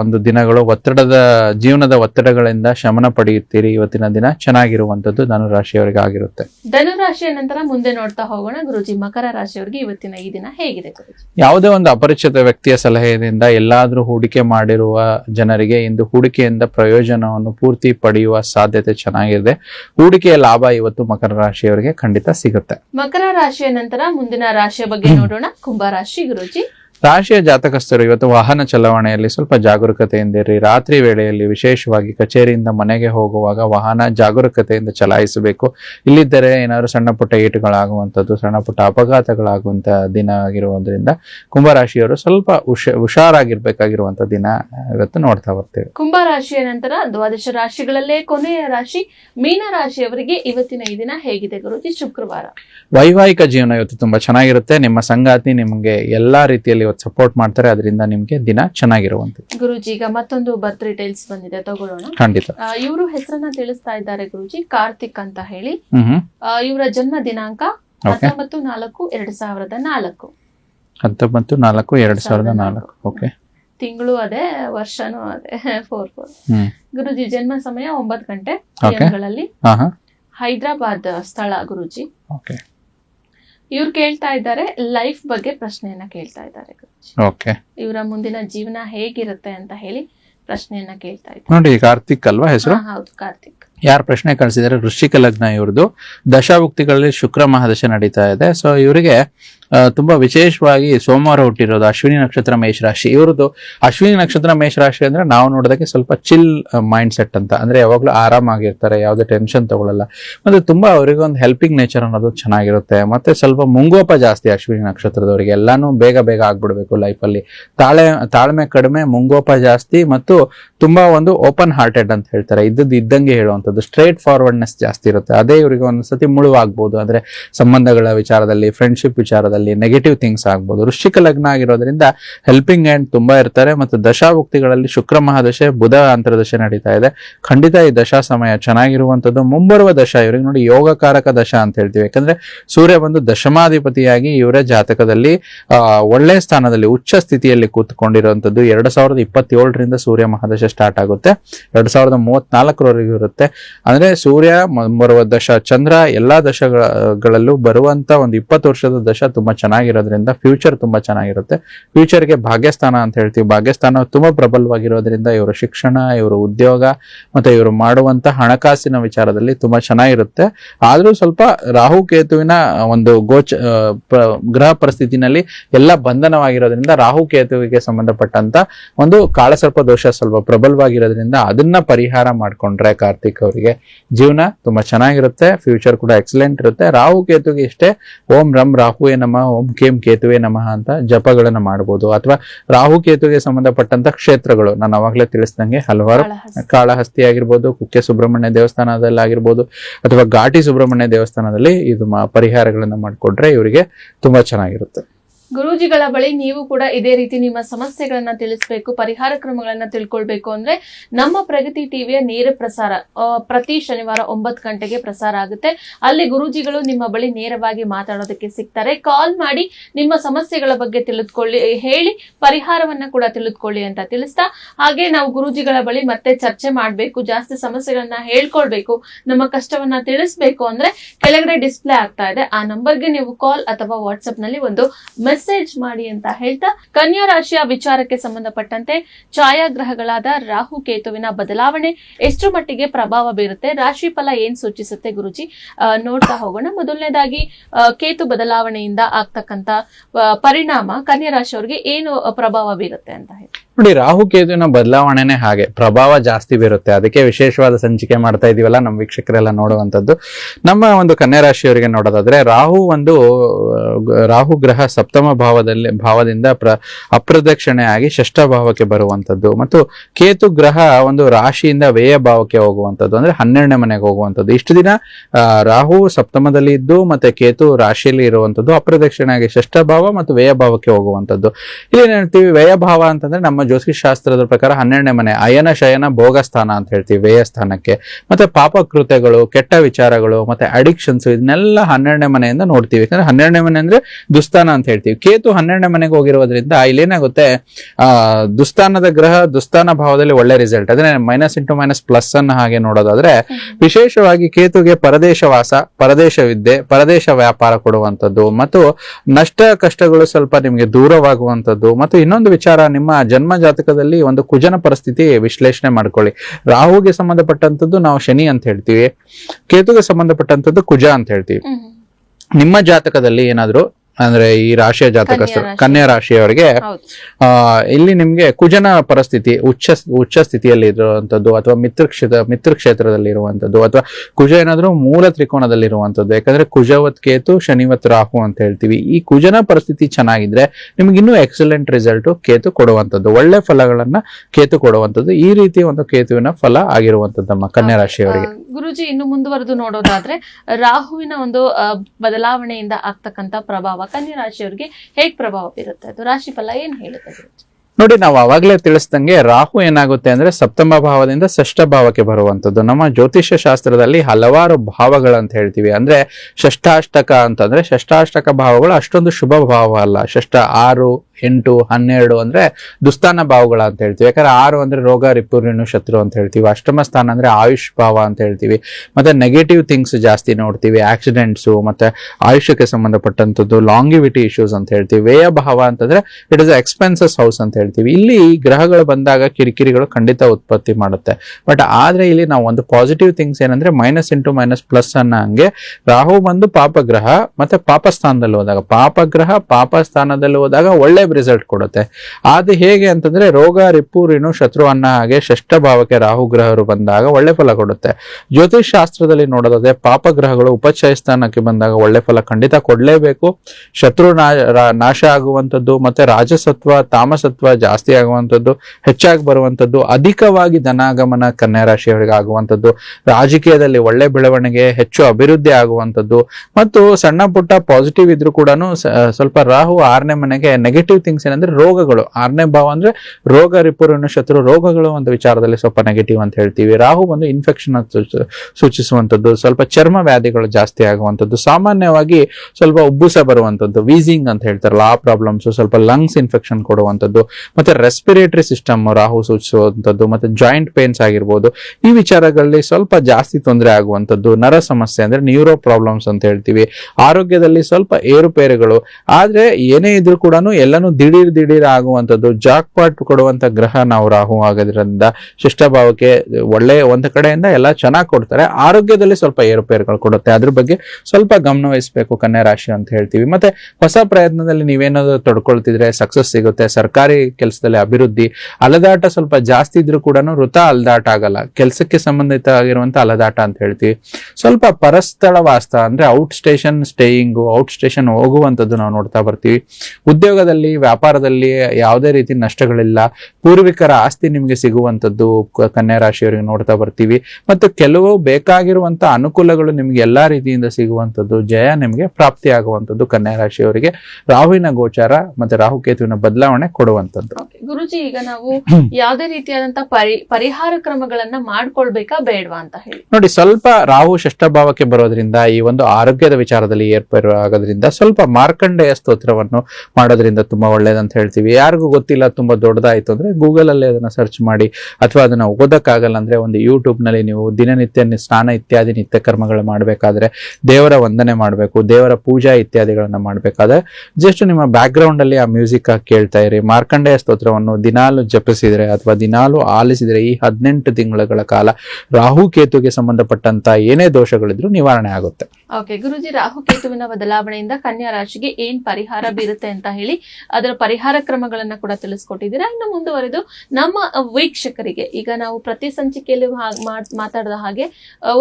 ಒಂದು ದಿನಗಳು ಒತ್ತಡದ ಜೀವನದ ಒತ್ತಡಗಳಿಂದ ಶಮನ ಪಡೆಯುತ್ತೀರಿ. ಇವತ್ತಿನ ದಿನ ಚೆನ್ನಾಗಿರುವಂತದ್ದು ಧನುರಾಶಿಯವರಿಗೆ ಆಗಿರುತ್ತೆ
ಧನುರಾಶಿಯ ನಂತರ ಮುಂದೆ ನೋಡ್ತಾ ಹೋಗೋಣ. ಗುರುಜಿ ಮಕರ ರಾಶಿಯವರಿಗೆ ಇವತ್ತಿನ ಈ ದಿನ ಹೇಗಿದೆ
ಯಾವುದೇ ಒಂದು ಅಪರಿಚಿತ ವ್ಯಕ್ತಿಯ ಸಲಹೆಯಿಂದ ಎಲ್ಲಾದ್ರೂ ಹೂಡಿಕೆ ಮಾಡಿರುವ ಜನರಿಗೆ ಇಂದು ಹೂಡಿಕೆಯಿಂದ ಪ್ರಯೋಜನವನ್ನು ಪೂರ್ತಿ ಪಡೆಯುವ ಸಾಧ್ಯತೆ ಚೆನ್ನಾಗಿದೆ. ಹೂಡಿಕೆಯ ಲಾಭ ಇವತ್ತು ಮಕರ ರಾಶಿಯವರಿಗೆ ಖಂಡಿತ ಸಿಗುತ್ತೆ.
ಮಕರ ರಾಶಿಯ ನಂತರ ಮುಂದಿನ ರಾಶಿಯ ಬಗ್ಗೆ <clears throat> ನೋಡೋಣ. ಕುಂಭ ರಾಶಿ ಗುರುಜಿ.
ರಾಶಿಯ ಜಾತಕಸ್ಥರು ಇವತ್ತು ವಾಹನ ಚಲಾವಣೆಯಲ್ಲಿ ಸ್ವಲ್ಪ ಜಾಗರೂಕತೆಯಿಂದಿರಿ ರಾತ್ರಿ ವೇಳೆಯಲ್ಲಿ ವಿಶೇಷವಾಗಿ ಕಚೇರಿಯಿಂದ ಮನೆಗೆ ಹೋಗುವಾಗ ವಾಹನ ಜಾಗರೂಕತೆಯಿಂದ ಚಲಾಯಿಸಬೇಕು. ಇಲ್ಲಿದ್ದರೆ ಏನಾದ್ರು ಸಣ್ಣ ಪುಟ್ಟ ಏಟುಗಳಾಗುವಂಥದ್ದು ಸಣ್ಣ ಪುಟ್ಟ ಅಪಘಾತಗಳಾಗುವಂಥ ದಿನ ಆಗಿರುವುದರಿಂದ ಕುಂಭರಾಶಿಯವರು ಸ್ವಲ್ಪ ಹುಷ ಹುಷಾರಾಗಿರ್ಬೇಕಾಗಿರುವಂಥ ದಿನ ಇವತ್ತು ನೋಡ್ತಾ ಬರ್ತೇವೆ.
ಕುಂಭ ರಾಶಿಯ ನಂತರ ದ್ವಾದಶ ರಾಶಿಗಳಲ್ಲೇ ಕೊನೆಯ ರಾಶಿ ಮೀನ ರಾಶಿಯವರಿಗೆ ಇವತ್ತಿನ ಈ ದಿನ ಹೇಗಿದೆ ಗುರುಜಿ? ಶುಕ್ರವಾರ.
ವೈವಾಹಿಕ ಜೀವನ ಇವತ್ತು ತುಂಬಾ ಚೆನ್ನಾಗಿರುತ್ತೆ. ನಿಮ್ಮ ಸಂಗಾತಿ ನಿಮಗೆ ಎಲ್ಲಾ ರೀತಿಯಲ್ಲಿ ಇವತ್ತು ಸಪೋರ್ಟ್ ಮಾಡ್ತಾರೆ ಅದರಿಂದ ನಿಮ್ಗೆ ದಿನ ಚೆನ್ನಾಗಿರುವಂತ
ಗುರುಜಿ ಈಗ ಮತ್ತೊಂದು ಬರ್ತ್ ಡೀಟೇಲ್ಸ್ ಬಂದಿದೆ ತಗೊಳ್ಳೋಣ.
ಖಂಡಿತ.
ಇವರು ಹೆಸರನ್ನ ತಿಳಿಸ್ತಾ ಇದ್ದಾರೆ ಗುರುಜಿ ಕಾರ್ತಿಕ್ ಅಂತ ಹೇಳಿ. ಇವರ ಜನ್ಮ ದಿನಾಂಕ ಹತ್ತೊಂಬತ್ತು ನಾಲ್ಕು ಎರಡ್ ಸಾವಿರದ ನಾಲ್ಕು.
ಹತ್ತೊಂಬತ್ತು ನಾಲ್ಕು ಎರಡ್ ಸಾವಿರದ ನಾಲ್ಕು. ಓಕೆ
ತಿಂಗಳು ಅದೇ ವರ್ಷನೂ ಅದೇ <laughs> ಫೋರ್ ಫೋರ್ ಗುರುಜಿ ಜನ್ಮ ಸಮಯ ಒಂಬತ್ತು ಗಂಟೆ
ಹೈದ್ರಾಬಾದ್ಗಳಲ್ಲಿ.
ಹೈದರಾಬಾದ್ ಸ್ಥಳ ಗುರುಜಿ. ಇವ್ರು ಕೇಳ್ತಾ ಇದ್ದಾರೆ ಲೈಫ್ ಬಗ್ಗೆ ಪ್ರಶ್ನೆಯನ್ನ ಕೇಳ್ತಾ ಇದ್ದಾರೆ
ಓಕೆ
ಇವರ ಮುಂದಿನ ಜೀವನ ಹೇಗಿರುತ್ತೆ ಅಂತ ಹೇಳಿ ಪ್ರಶ್ನೆಯನ್ನ ಕೇಳ್ತಾ ಇದ್ದಾರೆ.
ನೋಡಿ ಕಾರ್ತಿಕ್ ಅಲ್ವಾ ಹೆಸರು?
ಹೌದು ಕಾರ್ತಿಕ್.
ಯಾರು ಪ್ರಶ್ನೆ ಕಳಿಸಿದ್ದಾರೆ ವೃಶ್ಚಿಕ ಲಗ್ನ ಇವ್ರದ್ದು ದಶಾಭುಕ್ತಿಗಳಲ್ಲಿ ಶುಕ್ರ ಮಹಾದಶ ನಡೀತಾ ಇದೆ. ಸೊ ಇವರಿಗೆ ತುಂಬಾ ವಿಶೇಷವಾಗಿ ಸೋಮವಾರ ಹುಟ್ಟಿರೋದು ಅಶ್ವಿನಿ ನಕ್ಷತ್ರ ಮೇಷರಾಶಿ. ಇವ್ರದ್ದು ಅಶ್ವಿನಿ ನಕ್ಷತ್ರ ಮೇಷರಾಶಿ ಅಂದ್ರೆ ನಾವು ನೋಡೋದಕ್ಕೆ ಸ್ವಲ್ಪ ಚಿಲ್ ಮೈಂಡ್ ಸೆಟ್ ಅಂತ. ಅಂದ್ರೆ ಯಾವಾಗಲೂ ಆರಾಮಾಗಿರ್ತಾರೆ ಯಾವುದೇ ಟೆನ್ಷನ್ ತಗೊಳ್ಳಲ್ಲ ಮತ್ತು ತುಂಬಾ ಅವರಿಗೆ ಒಂದು ಹೆಲ್ಪಿಂಗ್ ನೇಚರ್ ಅನ್ನೋದು ಚೆನ್ನಾಗಿರುತ್ತೆ. ಮತ್ತೆ ಸ್ವಲ್ಪ ಮುಂಗೋಪ ಜಾಸ್ತಿ ಅಶ್ವಿನಿ ನಕ್ಷತ್ರದವರಿಗೆ. ಎಲ್ಲಾನು ಬೇಗ ಬೇಗ ಆಗ್ಬಿಡ್ಬೇಕು ಲೈಫಲ್ಲಿ ತಾಳೆ, ತಾಳ್ಮೆ ಕಡಿಮೆ, ಮುಂಗೋಪ ಜಾಸ್ತಿ, ಮತ್ತು ತುಂಬಾ ಒಂದು ಓಪನ್ ಹಾರ್ಟೆಡ್ ಅಂತ ಹೇಳ್ತಾರೆ. ಇದ್ದದ್ದು ಇದ್ದಂಗೆ ಹೇಳುವಂಥದ್ದು. ಇರುವಂತದ್ದು ಸ್ಟ್ರೇಟ್ ಫಾರ್ವರ್ಡ್ನೆಸ್ ಜಾಸ್ತಿ ಇರುತ್ತೆ. ಅದೇ ಇವರಿಗೆ ಒಂದ್ಸತಿ ಮುಳುವಾಗ್ಬೋದು. ಅಂದರೆ ಸಂಬಂಧಗಳ ವಿಚಾರದಲ್ಲಿ ಫ್ರೆಂಡ್ಶಿಪ್ ವಿಚಾರದಲ್ಲಿ ನೆಗೆಟಿವ್ ಥಿಂಗ್ಸ್ ಆಗ್ಬೋದು. ವೃಶ್ಚಿಕ ಲಗ್ನ ಆಗಿರೋದ್ರಿಂದ ಹೆಲ್ಪಿಂಗ್ ಹ್ಯಾಂಡ್ ತುಂಬಾ ಇರ್ತಾರೆ ಮತ್ತು ದಶಾಭುಕ್ತಿಗಳಲ್ಲಿ ಶುಕ್ರ ಮಹಾದಶೆ, ಬುಧ ಅಂತರದಶೆ ನಡೀತಾ ಇದೆ. ಖಂಡಿತ ಈ ದಶಾ ಸಮಯ ಚೆನ್ನಾಗಿರುವಂಥದ್ದು ಮುಂಬರುವ ದಶ, ಇವರಿಗೆ ನೋಡಿ ಯೋಗಕಾರಕ ದಶ ಅಂತ ಹೇಳ್ತೀವಿ. ಯಾಕಂದ್ರೆ ಸೂರ್ಯ ಬಂದು ದಶಮಾಧಿಪತಿಯಾಗಿ ಇವರ ಜಾತಕದಲ್ಲಿ ಒಳ್ಳೆಯ ಒಳ್ಳೆ ಸ್ಥಾನದಲ್ಲಿ, ಉಚ್ಚ ಸ್ಥಿತಿಯಲ್ಲಿ ಕೂತ್ಕೊಂಡಿರುವಂಥದ್ದು ಎರಡು ಸಾವಿರದ ಇಪ್ಪತ್ತೇಳರಿಂದ ಸೂರ್ಯ ಮಹಾದಶ ಸ್ಟಾರ್ಟ್ ಆಗುತ್ತೆ. ಎರಡು ಸಾವಿರದ ಮೂವತ್ನಾಲ್ಕರವರೆಗೂ ಇರುತ್ತೆ. ಅಂದ್ರೆ ಸೂರ್ಯ ಬರುವ ದಶ, ಚಂದ್ರ ಎಲ್ಲಾ ದಶಗಳಲ್ಲೂ ಬರುವಂತ ಒಂದು ಇಪ್ಪತ್ತು ವರ್ಷದ ದಶ ತುಂಬಾ ಚೆನ್ನಾಗಿರೋದ್ರಿಂದ ಫ್ಯೂಚರ್ ತುಂಬಾ ಚೆನ್ನಾಗಿರುತ್ತೆ. ಫ್ಯೂಚರ್ಗೆ ಭಾಗ್ಯಸ್ಥಾನ ಅಂತ ಹೇಳ್ತೀವಿ. ಭಾಗ್ಯಸ್ಥಾನ ತುಂಬಾ ಪ್ರಬಲವಾಗಿರೋದ್ರಿಂದ ಇವರ ಶಿಕ್ಷಣ, ಇವರ ಉದ್ಯೋಗ ಮತ್ತೆ ಇವರು ಮಾಡುವಂತ ಹಣಕಾಸಿನ ವಿಚಾರದಲ್ಲಿ ತುಂಬಾ ಚೆನ್ನಾಗಿರುತ್ತೆ. ಆದ್ರೂ ಸ್ವಲ್ಪ ರಾಹು ಕೇತುವಿನ ಒಂದು ಗೋಚ ಗ್ರಹ ಪರಿಸ್ಥಿತಿನಲ್ಲಿ ಎಲ್ಲ ಬಂಧನವಾಗಿರೋದ್ರಿಂದ ರಾಹು ಕೇತುವಿಗೆ ಸಂಬಂಧಪಟ್ಟಂತ ಒಂದು ಕಾಳಸರ್ಪ ದೋಷ ಸ್ವಲ್ಪ ಪ್ರಬಲವಾಗಿರೋದ್ರಿಂದ ಅದನ್ನ ಪರಿಹಾರ ಮಾಡ್ಕೊಂಡ್ರೆ ಕಾರ್ತಿಕ್ ಅವರಿಗೆ. ಜೀವನ ತುಂಬಾ ಚೆನ್ನಾಗಿರುತ್ತೆ ಫ್ಯೂಚರ್ ಕೂಡ ಎಕ್ಸಲೆಂಟ್ ಇರುತ್ತೆ. ರಾಹು ಕೇತುಗೆ ಇಷ್ಟೇ ಓಂ ರಂ ರಾಹುವೇ ನಮಃ ಓಂ ಕೇಂ ಕೇತುವೆ ನಮಃ ಅಂತ ಜಪಗಳನ್ನ ಮಾಡಬಹುದು ಅಥವಾ ರಾಹು ಕೇತುಗೆ ಸಂಬಂಧಪಟ್ಟಂತ ಕ್ಷೇತ್ರಗಳು ನಾನು ಅವಾಗಲೇ ತಿಳಿಸ್ದಂಗೆ ಹಲವಾರು
ಕಾಳಹಸ್ತಿ.
ಆಗಿರ್ಬೋದು ಕುಕ್ಕೆ ಸುಬ್ರಹ್ಮಣ್ಯ ದೇವಸ್ಥಾನದಲ್ಲಿ ಆಗಿರ್ಬೋದು ಅಥವಾ ಘಾಟಿ ಸುಬ್ರಹ್ಮಣ್ಯ ದೇವಸ್ಥಾನದಲ್ಲಿ ಇದು ಪರಿಹಾರಗಳನ್ನು ಪರಿಹಾರಗಳನ್ನ ಮಾಡಿಕೊಟ್ರೆ ಇವರಿಗೆ ತುಂಬಾ ಚೆನ್ನಾಗಿರುತ್ತೆ.
ಗುರೂಜಿಗಳ ಬಳಿ ನೀವು ಕೂಡ ಇದೇ ರೀತಿ ನಿಮ್ಮ ಸಮಸ್ಯೆಗಳನ್ನ ತಿಳಿಸಬೇಕು, ಪರಿಹಾರ ಕ್ರಮಗಳನ್ನ ತಿಳ್ಕೊಳ್ಬೇಕು ಅಂದ್ರೆ ನಮ್ಮ ಪ್ರಗತಿ ಟಿವಿಯ ನೇರ ಪ್ರಸಾರ ಪ್ರತಿ ಶನಿವಾರ ಒಂಬತ್ತು ಗಂಟೆಗೆ ಪ್ರಸಾರ ಆಗುತ್ತೆ. ಅಲ್ಲಿ ಗುರೂಜಿಗಳು ನಿಮ್ಮ ಬಳಿ ನೇರವಾಗಿ ಮಾತಾಡೋದಕ್ಕೆ ಸಿಗ್ತಾರೆ. ಕಾಲ್ ಮಾಡಿ ನಿಮ್ಮ ಸಮಸ್ಯೆಗಳ ಬಗ್ಗೆ ತಿಳಿದುಕೊಳ್ಳಿ, ಹೇಳಿ ಪರಿಹಾರವನ್ನ ಕೂಡ ತಿಳಿದುಕೊಳ್ಳಿ ಅಂತ ತಿಳಿಸ್ತಾ, ಹಾಗೆ ನಾವು ಗುರೂಜಿಗಳ ಬಳಿ ಮತ್ತೆ ಚರ್ಚೆ ಮಾಡಬೇಕು, ಜಾಸ್ತಿ ಸಮಸ್ಯೆಗಳನ್ನ ಹೇಳ್ಕೊಳ್ಬೇಕು, ನಮ್ಮ ಕಷ್ಟವನ್ನ ತಿಳಿಸ್ಬೇಕು ಅಂದ್ರೆ ಕೆಳಗಡೆ ಡಿಸ್ಪ್ಲೇ ಆಗ್ತಾ ಇದೆ. ಆ ನಂಬರ್ಗೆ ನೀವು ಕಾಲ್ ಅಥವಾ ವಾಟ್ಸ್ಆಪ್ನಲ್ಲಿ ಒಂದು ಮೆಸೇಜ್ ಮಾಡಿ ಅಂತ ಹೇಳ್ತಾ ಕನ್ಯಾ ರಾಶಿಯ ವಿಚಾರಕ್ಕೆ ಸಂಬಂಧಪಟ್ಟಂತೆ ಛಾಯಾಗ್ರಹಗಳಾದ ರಾಹು ಕೇತುವಿನ ಬದಲಾವಣೆ ಎಷ್ಟು ಮಟ್ಟಿಗೆ ಪ್ರಭಾವ ಬೀರುತ್ತೆ, ರಾಶಿ ಫಲ ಏನ್ ಸೂಚಿಸುತ್ತೆ ಗುರುಜಿ? ನೋಡ್ತಾ ಹೋಗೋಣ. ಮೊದಲನೇದಾಗಿ ಕೇತು ಬದಲಾವಣೆಯಿಂದ ಆಗ್ತಕ್ಕಂತ ಪರಿಣಾಮ ಕನ್ಯಾ ರಾಶಿಯವರಿಗೆ ಏನು ಪ್ರಭಾವ ಬೀರುತ್ತೆ ಅಂತ ಹೇಳಿ.
ನೋಡಿ, ರಾಹು ಕೇತುವಿನ ಬದಲಾವಣೆನೆ ಹಾಗೆ. ಪ್ರಭಾವ ಜಾಸ್ತಿ ಬೀರುತ್ತೆ. ಅದಕ್ಕೆ ವಿಶೇಷವಾದ ಸಂಚಿಕೆ ಮಾಡ್ತಾ ಇದೀವಲ್ಲ ನಮ್ಮ ವೀಕ್ಷಕರೆಲ್ಲ ನೋಡುವಂತದ್ದು ನಮ್ಮ ಒಂದು ಕನ್ಯಾ ರಾಶಿಯವರಿಗೆ ನೋಡೋದಾದ್ರೆ, ರಾಹು ಒಂದು ರಾಹು ಗ್ರಹ ಸಪ್ತಮ ಭಾವದಲ್ಲಿ ಭಾವದಿಂದ ಪ್ರ ಅಪ್ರದಕ್ಷಿಣೆ ಆಗಿ ಷಷ್ಠ ಭಾವಕ್ಕೆ ಬರುವಂತದ್ದು ಮತ್ತು ಕೇತು ಗ್ರಹ ಒಂದು ರಾಶಿಯಿಂದ ವ್ಯಯ ಭಾವಕ್ಕೆ ಹೋಗುವಂತದ್ದು ಅಂದ್ರೆ ಹನ್ನೆರಡನೇ ಮನೆಗೆ ಹೋಗುವಂತದ್ದು ಇಷ್ಟು ದಿನ ರಾಹು ಸಪ್ತಮದಲ್ಲಿ ಇದ್ದು, ಮತ್ತೆ ಕೇತು ರಾಶಿಯಲ್ಲಿ ಇರುವಂತದ್ದು ಅಪ್ರದಕ್ಷಿಣೆ ಆಗಿ ಷಷ್ಠ ಭಾವ ಮತ್ತು ವ್ಯಯ ಭಾವಕ್ಕೆ ಹೋಗುವಂತದ್ದು ಇಲ್ಲಿ ಹೇಳ್ತೀವಿ? ವ್ಯಯ ಭಾವ ಅಂತಂದ್ರೆ ನಮ್ಮ ಜ್ಯೋತಿಷ್ ಶಾಸ್ತ್ರದ ಪ್ರಕಾರ ಹನ್ನೆರಡನೇ ಮನೆ, ಅಯನ ಶಯನ ಭೋಗ ಸ್ಥಾನ ಅಂತ ಹೇಳ್ತೀವಿ ವ್ಯಯ ಸ್ಥಾನಕ್ಕೆ. ಮತ್ತೆ ಪಾಪ ಕೃತ್ಯಗಳು ಕೆಟ್ಟ ವಿಚಾರಗಳು, ಮತ್ತೆ ಅಡಿಕ್ಷನ್ಸ್ ಇದನ್ನೆಲ್ಲ ಹನ್ನೆರಡನೇ ಮನೆಯಿಂದ ನೋಡ್ತೀವಿ. ಯಾಕಂದ್ರೆ ಹನ್ನೆರಡನೇ ಮನೆ ಅಂದ್ರೆ ದುಸ್ಥಾನ ಅಂತ ಹೇಳ್ತೀವಿ. ಕೇತು ಹನ್ನೆರಡನೇ ಮನೆಗೆ ಹೋಗಿರೋದ್ರಿಂದ ಇಲ್ಲೇನಾಗುತ್ತೆ ಆ ದುಸ್ಥಾನದ ಗ್ರಹ ದುಸ್ಥಾನ ಭಾವದಲ್ಲಿ ಒಳ್ಳೆ ರಿಸಲ್ಟ್ ಅಂದ್ರೆ ಮೈನಸ್ ಇಂಟು ಮೈನಸ್ ಪ್ಲಸ್ ಅನ್ನ ಹಾಗೆ ನೋಡೋದಾದ್ರೆ ವಿಶೇಷವಾಗಿ ಕೇತುಗೆ ಪರದೇಶ ವಾಸ ಪರದೇಶ ವಿದ್ಯೆ ಪರದೇಶ ವ್ಯಾಪಾರ ಕೊಡುವಂಥದ್ದು ಮತ್ತು ನಷ್ಟ ಕಷ್ಟಗಳು ಸ್ವಲ್ಪ ನಿಮಗೆ ದೂರವಾಗುವಂಥದ್ದು ಮತ್ತು ಇನ್ನೊಂದು ವಿಚಾರ ನಿಮ್ಮ ಜನ್ಮ ಜಾತಕದಲ್ಲಿ ಒಂದು ಕುಜನ ಪರಿಸ್ಥಿತಿ ವಿಶ್ಲೇಷಣೆ ಮಾಡ್ಕೊಳ್ಳಿ. ರಾಹುಗೆ ಸಂಬಂಧಪಟ್ಟಂತದ್ದು ನಾವು ಶನಿ ಅಂತ ಹೇಳ್ತೀವಿ ಕೇತುಗೆ ಸಂಬಂಧಪಟ್ಟಂತದ್ದು ಕುಜ ಅಂತ ಹೇಳ್ತೀವಿ. ನಿಮ್ಮ ಜಾತಕದಲ್ಲಿ ಏನಾದ್ರು ಅಂದ್ರೆ ಈ ರಾಶಿಯ ಜಾತಕಸ್ಥರು
ಕನ್ಯಾ ರಾಶಿ.
ಕನ್ಯಾ ರಾಶಿಯವರಿಗೆ ಇಲ್ಲಿ ನಿಮ್ಗೆ ಕುಜನ ಪರಿಸ್ಥಿತಿ ಉಚ್ಚ ಉಚ್ಚ ಸ್ಥಿತಿಯಲ್ಲಿ ಇರುವಂತದ್ದು ಅಥವಾ ಮಿತ್ರ ಕ್ಷೇತ್ರ ಮಿತ್ರ ಕ್ಷೇತ್ರದಲ್ಲಿ ಇರುವಂತದ್ದು ಅಥವಾ ಕುಜ ಏನಾದ್ರೂ ಮೂಲ ತ್ರಿಕೋಣದಲ್ಲಿ ಇರುವಂತದ್ದು ಯಾಕಂದ್ರೆ ಕುಜವತ್ ಕೇತು ಶನಿವತ್ ರಾಹು ಅಂತ ಹೇಳ್ತೀವಿ. ಈ ಕುಜನ ಪರಿಸ್ಥಿತಿ ಚೆನ್ನಾಗಿದ್ರೆ ನಿಮ್ಗೆ ಇನ್ನೂ ಎಕ್ಸಲೆಂಟ್ ರಿಸಲ್ಟ್ ಕೇತು ಕೊಡುವಂತದ್ದು ಒಳ್ಳೆ ಫಲಗಳನ್ನ ಕೇತು ಕೊಡುವಂತದ್ದು ಈ ರೀತಿ ಒಂದು ಕೇತುವಿನ ಫಲ ಆಗಿರುವಂತದ್ದಮ್ಮ ಕನ್ಯಾ ರಾಶಿಯವರಿಗೆ.
ಗುರುಜಿ ಗುರೂಜಿ ಇನ್ನು ಮುಂದುವರೆದು ನೋಡೋದಾದ್ರೆ ರಾಹುವಿನ ಒಂದು ಬದಲಾವಣೆಯಿಂದ ಆಗ್ತಕ್ಕಂತ ಪ್ರಭಾವ ಕನ್ಯಾ ರಾಶಿಯವರಿಗೆ ಹೇಗೆ ಪ್ರಭಾವ ಬೀರುತ್ತೆ? ಅದು ರಾಶಿ ಫಲ ಏನ್ ಹೇಳುತ್ತೆ
ನೋಡಿ, ನಾವು ಅವಾಗಲೇ ತಿಳಿಸ್ದಂಗೆ ರಾಹು ಏನಾಗುತ್ತೆ ಅಂದ್ರೆ ಸಪ್ತಮ ಭಾವದಿಂದ ಷಷ್ಠ ಭಾವಕ್ಕೆ ಬರುವಂತದ್ದು ನಮ್ಮ ಜ್ಯೋತಿಷ್ಯ ಶಾಸ್ತ್ರದಲ್ಲಿ ಹಲವಾರು ಭಾವಗಳಂತ ಹೇಳ್ತೀವಿ. ಅಂದ್ರೆ ಷಷ್ಠಾಷ್ಟಕ ಅಂತಂದ್ರೆ ಷಷ್ಠಾಷ್ಟಕ ಭಾವಗಳು ಅಷ್ಟೊಂದು ಶುಭ ಭಾವ ಅಲ್ಲ. ಷಷ್ಠ ಆರು ಎಂಟು, ಹನ್ನೆರಡು ಅಂದ್ರೆ ದುಸ್ಥಾನ ಭಾವಗಳ ಅಂತ ಹೇಳ್ತೀವಿ. ಯಾಕಂದ್ರೆ ಆರು ಅಂದ್ರೆ ರೋಗ ರಿಪುರ್ಣು ಶತ್ರು ಅಂತ ಹೇಳ್ತೀವಿ. ಅಷ್ಟಮ ಸ್ಥಾನ ಅಂದ್ರೆ ಆಯುಷ್ ಭಾವ ಅಂತ ಹೇಳ್ತೀವಿ. ಮತ್ತೆ ನೆಗೆಟಿವ್ ಥಿಂಗ್ಸ್ ಜಾಸ್ತಿ ನೋಡ್ತೀವಿ. ಆಕ್ಸಿಡೆಂಟ್ಸು ಮತ್ತೆ ಆಯುಷ್ಯಕ್ಕೆ ಸಂಬಂಧಪಟ್ಟಂತದ್ದು ಲಾಂಗಿವಿಟಿ ಇಶ್ಯೂಸ್ ಅಂತ ಹೇಳ್ತೀವಿ. ವ್ಯಯ ಭಾವ ಅಂತಂದ್ರೆ ಇಟ್ ಇಸ್ ಎಕ್ಸ್ಪೆನ್ಸಸ್ ಹೌಸ್ ಅಂತ ಹೇಳ್ತೀವಿ. ಇಲ್ಲಿ ಗ್ರಹಗಳು ಬಂದಾಗ ಕಿರಿಕಿರಿಗಳು ಖಂಡಿತ ಉತ್ಪತ್ತಿ ಮಾಡುತ್ತೆ. ಬಟ್ ಆದ್ರೆ ಇಲ್ಲಿ ನಾವು ಒಂದು ಪಾಸಿಟಿವ್ ಥಿಂಗ್ಸ್ ಏನಂದ್ರೆ ಮೈನಸ್ ಇಂಟು ಮೈನಸ್ ಪ್ಲಸ್ ಅನ್ನ ಹಂಗೆ ರಾಹು ಬಂದು ಪಾಪ ಗ್ರಹ ಮತ್ತೆ ಪಾಪ ಸ್ಥಾನದಲ್ಲಿ ಹೋದಾಗ. ಪಾಪ ಗ್ರಹ ಪಾಪ ಸ್ಥಾನದಲ್ಲಿ ಹೋದಾಗ ಒಳ್ಳೆ ರಿಸಲ್ಟ್ ಕೊಡುತ್ತೆ. ಅದು ಹೇಗೆ ಅಂತಂದ್ರೆ ರೋಗ ರಿಪು ರಿಣು, ಶತ್ರು, ಅನ್ನ ಹಾಗೆ ಷಷ್ಠ ಭಾವಕ್ಕೆ ರಾಹು ಗ್ರಹರು ಬಂದಾಗ ಒಳ್ಳೆ ಫಲ ಕೊಡುತ್ತೆ. ಜ್ಯೋತಿಷ್ ಶಾಸ್ತ್ರದಲ್ಲಿ ನೋಡೋದಾದ್ರೆ ಪಾಪ ಗ್ರಹಗಳು ಉಪಚಯ ಸ್ಥಾನಕ್ಕೆ ಬಂದಾಗ ಒಳ್ಳೆ ಫಲ ಖಂಡಿತ ಕೊಡಲೇಬೇಕು. ಶತ್ರು ನಾಶ ಆಗುವಂಥದ್ದು ಮತ್ತೆ ರಾಜಸತ್ವ, ತಾಮಸತ್ವ ಜಾಸ್ತಿ ಆಗುವಂಥದ್ದು, ಹೆಚ್ಚಾಗಿ ಬರುವಂಥದ್ದು, ಅಧಿಕವಾಗಿ ಧನಾಗಮನ ಕನ್ಯಾ ರಾಶಿಯವರಿಗೆ ಆಗುವಂಥದ್ದು, ರಾಜಕೀಯದಲ್ಲಿ ಒಳ್ಳೆ ಬೆಳವಣಿಗೆ, ಹೆಚ್ಚು ಅಭಿವೃದ್ಧಿ ಆಗುವಂಥದ್ದು, ಮತ್ತು ಸಣ್ಣ ಪುಟ್ಟ ಪಾಸಿಟಿವ್ ಇದ್ರೂ ಕೂಡ ಸ್ವಲ್ಪ ರಾಹು ಆರನೇ ಮನೆಗೆ ನೆಗೆಟಿವ್ ಥಿಂಗ್ಸ್ ಏನಂದ್ರೆ ರೋಗಗಳು. ಆರನೇ ಭಾವ ಅಂದ್ರೆ ರೋಗ ರಿಪುರಣ ಶತ್ರು ರೋಗಗಳು ಒಂದು ವಿಚಾರದಲ್ಲಿ ಸ್ವಲ್ಪ ನೆಗೆಟಿವ್ ಅಂತ ಹೇಳ್ತೀವಿ. ರಾಹು ಒಂದು ಇನ್ಫೆಕ್ಷನ್ ಸೂಚಿಸುವಂಥದ್ದು, ಸ್ವಲ್ಪ ಚರ್ಮ ವ್ಯಾಧಿಗಳು ಜಾಸ್ತಿ ಆಗುವಂಥದ್ದು, ಸಾಮಾನ್ಯವಾಗಿ ಸ್ವಲ್ಪ ಉಬ್ಬುಸ ಬರುವಂಥದ್ದು ವೀಸಿಂಗ್ ಅಂತ ಹೇಳ್ತಾರಲ್ಲ, ಆ ಪ್ರಾಬ್ಲಮ್ಸ್ ಸ್ವಲ್ಪ ಲಂಗ್ಸ್ ಇನ್ಫೆಕ್ಷನ್ ಕೊಡುವಂಥದ್ದು, ಮತ್ತೆ ರೆಸ್ಪಿರೇಟರಿ ಸಿಸ್ಟಮ್ ರಾಹು ಸೂಚಿಸುವಂಥದ್ದು, ಮತ್ತೆ ಜಾಯಿಂಟ್ ಪೇನ್ಸ್ ಆಗಿರ್ಬೋದು, ಈ ವಿಚಾರಗಳಲ್ಲಿ ಸ್ವಲ್ಪ ಜಾಸ್ತಿ ತೊಂದರೆ ಆಗುವಂಥದ್ದು, ನರ ಸಮಸ್ಯೆ ಅಂದ್ರೆ ನ್ಯೂರೋ ಪ್ರಾಬ್ಲಮ್ಸ್ ಅಂತ ಹೇಳ್ತೀವಿ. ಆರೋಗ್ಯದಲ್ಲಿ ಸ್ವಲ್ಪ ಏರುಪೇರುಗಳು, ಆದ್ರೆ ಏನೇ ಇದ್ರೂ ಕೂಡ ಎಲ್ಲಾನು ದಿಢೀರ್ ದಿಢೀರ್ ಆಗುವಂಥದ್ದು ಜಾಕ್ ಪಾಟ್ ಕೊಡುವಂತ ಗ್ರಹ ನಾವು ರಾಹು ಆಗೋದ್ರಿಂದ ಶಿಷ್ಟಭಾವಕ್ಕೆ ಒಳ್ಳೆ ಒಂದು ಕಡೆಯಿಂದ ಎಲ್ಲ ಚೆನ್ನಾಗಿ ಕೊಡ್ತಾರೆ. ಆರೋಗ್ಯದಲ್ಲಿ ಸ್ವಲ್ಪ ಏರುಪೇರುಗಳು ಕೊಡುತ್ತೆ. ಅದ್ರ ಬಗ್ಗೆ ಸ್ವಲ್ಪ ಗಮನ ವಹಿಸಬೇಕು ಕನ್ಯಾ ರಾಶಿ ಅಂತ ಹೇಳ್ತೀವಿ. ಮತ್ತೆ ಹೊಸ ಪ್ರಯತ್ನದಲ್ಲಿ ನೀವೇನಾದ್ರು ತೊಡ್ಕೊಳ್ತಿದ್ರೆ ಸಕ್ಸಸ್ ಸಿಗುತ್ತೆ. ಸರ್ಕಾರಿ ಕೆಲಸದಲ್ಲಿ ಅಭಿವೃದ್ಧಿ, ಅಲದಾಟ ಸ್ವಲ್ಪ ಜಾಸ್ತಿ ಇದ್ರೂ ಕೂಡ ವೃತ ಅಲದಾಟ ಆಗಲ್ಲ. ಕೆಲಸಕ್ಕೆ ಸಂಬಂಧಿತ ಆಗಿರುವಂತ ಅಲದಾಟ ಅಂತ ಹೇಳ್ತೀವಿ. ಸ್ವಲ್ಪ ಪರಸ್ಥಳ ವಾಸ್ತ ಅಂದ್ರೆ out station staying out station ಹೋಗುವಂಥದ್ದು ನಾವು ನೋಡ್ತಾ ಬರ್ತೀವಿ. ಉದ್ಯೋಗದಲ್ಲಿ ವ್ಯಾಪಾರದಲ್ಲಿ ಯಾವುದೇ ರೀತಿ ನಷ್ಟಗಳಿಲ್ಲ. ಪೂರ್ವಿಕರ ಆಸ್ತಿ ನಿಮಗೆ ಸಿಗುವಂಥದ್ದು ಕನ್ಯಾ ರಾಶಿಯವರಿಗೆ ನೋಡ್ತಾ ಬರ್ತೀವಿ. ಮತ್ತು ಕೆಲವು ಬೇಕಾಗಿರುವಂಥ ಅನುಕೂಲಗಳು ನಿಮಗೆ ಎಲ್ಲಾ ರೀತಿಯಿಂದ ಸಿಗುವಂಥದ್ದು. ಜಯ ನಿಮಗೆ ಪ್ರಾಪ್ತಿ ಆಗುವಂಥದ್ದು ಕನ್ಯಾ ರಾಶಿಯವರಿಗೆ. ರಾಹುವಿನ ಗೋಚಾರ ಮತ್ತೆ ರಾಹುಕೇತುವಿನ ಬದಲಾವಣೆ ಕೊಡುವಂಥದ್ದು.
ಗುರುಜಿ ಈಗ ನಾವು ಯಾವುದೇ ರೀತಿಯಾದಂತಹ ಪರಿ ಪರಿಹಾರ ಕ್ರಮಗಳನ್ನ ಮಾಡ್ಕೊಳ್ಬೇಕಾ ಬೇಡವಾ ಅಂತ ಹೇಳಿ?
ನೋಡಿ ಸ್ವಲ್ಪ ರಾಹು ಷಷ್ಠಭಾವಕ್ಕೆ ಬರೋದ್ರಿಂದ ಈ ಒಂದು ಆರೋಗ್ಯದ ವಿಚಾರದಲ್ಲಿ ಏರ್ಪೇರು ಆಗೋದ್ರಿಂದ ಸ್ವಲ್ಪ ಮಾರ್ಕಂಡೇಯ ಸ್ತೋತ್ರವನ್ನು ಮಾಡೋದ್ರಿಂದ ತುಂಬಾ ಒಳ್ಳೇದಂತ ಹೇಳ್ತೀವಿ. ಯಾರಿಗೂ ಗೊತ್ತಿಲ್ಲ, ತುಂಬಾ ದೊಡ್ಡದಾಯ್ತು ಅಂದ್ರೆ ಗೂಗಲ್ ಅಲ್ಲಿ ಅದನ್ನ ಸರ್ಚ್ ಮಾಡಿ ಅಥವಾ ಅದನ್ನ ಓದಕ್ಕಾಗಲ್ಲ ಅಂದ್ರೆ ಒಂದು ಯೂಟ್ಯೂಬ್ನಲ್ಲಿ ನೀವು ದಿನನಿತ್ಯ ಸ್ನಾನ ಇತ್ಯಾದಿ ನಿತ್ಯ ಕರ್ಮಗಳು ಮಾಡಬೇಕಾದ್ರೆ ದೇವರ ವಂದನೆ ಮಾಡಬೇಕು, ದೇವರ ಪೂಜಾ ಇತ್ಯಾದಿಗಳನ್ನ ಮಾಡಬೇಕಾದ್ರೆ ಜಸ್ಟ್ ನಿಮ್ಮ ಬ್ಯಾಕ್ ಗ್ರೌಂಡ್ ಅಲ್ಲಿ ಆ ಮ್ಯೂಸಿಕ್ ಕೇಳ್ತಾ ಇರಿ. ಮಾರ್ಕಂಡೇಯ ಸ್ತೋತ್ರವನ್ನು ದಿನಾಲು ಜಪಿಸಿದ್ರೆ ಅಥವಾ ದಿನಾಲು ಆಲಿಸಿದ್ರೆ ಈ ಹದಿನೆಂಟು ತಿಂಗಳುಗಳ ಕಾಲ ರಾಹು ಕೇತುಗೆ ಸಂಬಂಧಪಟ್ಟಂತ ಏನೇ ದೋಷಗಳಿದ್ರು ನಿವಾರಣೆ ಆಗುತ್ತೆ.
ಓಕೆ ಗುರುಜಿ, ರಾಹು ಕೇತುವಿನ ಬದಲಾವಣೆಯಿಂದ ಕನ್ಯಾ ರಾಶಿಗೆ ಏನ್ ಪರಿಹಾರ ಬೀರುತ್ತೆ ಅಂತ ಹೇಳಿ ಅದರ ಪರಿಹಾರ ಕ್ರಮಗಳನ್ನ ಕೂಡ ತಿಳಿಸ್ಕೊಟ್ಟಿದ್ದೀರಾ. ಇನ್ನು ಮುಂದುವರೆದು ನಮ್ಮ ವೀಕ್ಷಕರಿಗೆ, ಈಗ ನಾವು ಪ್ರತಿ ಸಂಚಿಕೆಯಲ್ಲಿ ಮಾತಾಡದ ಹಾಗೆ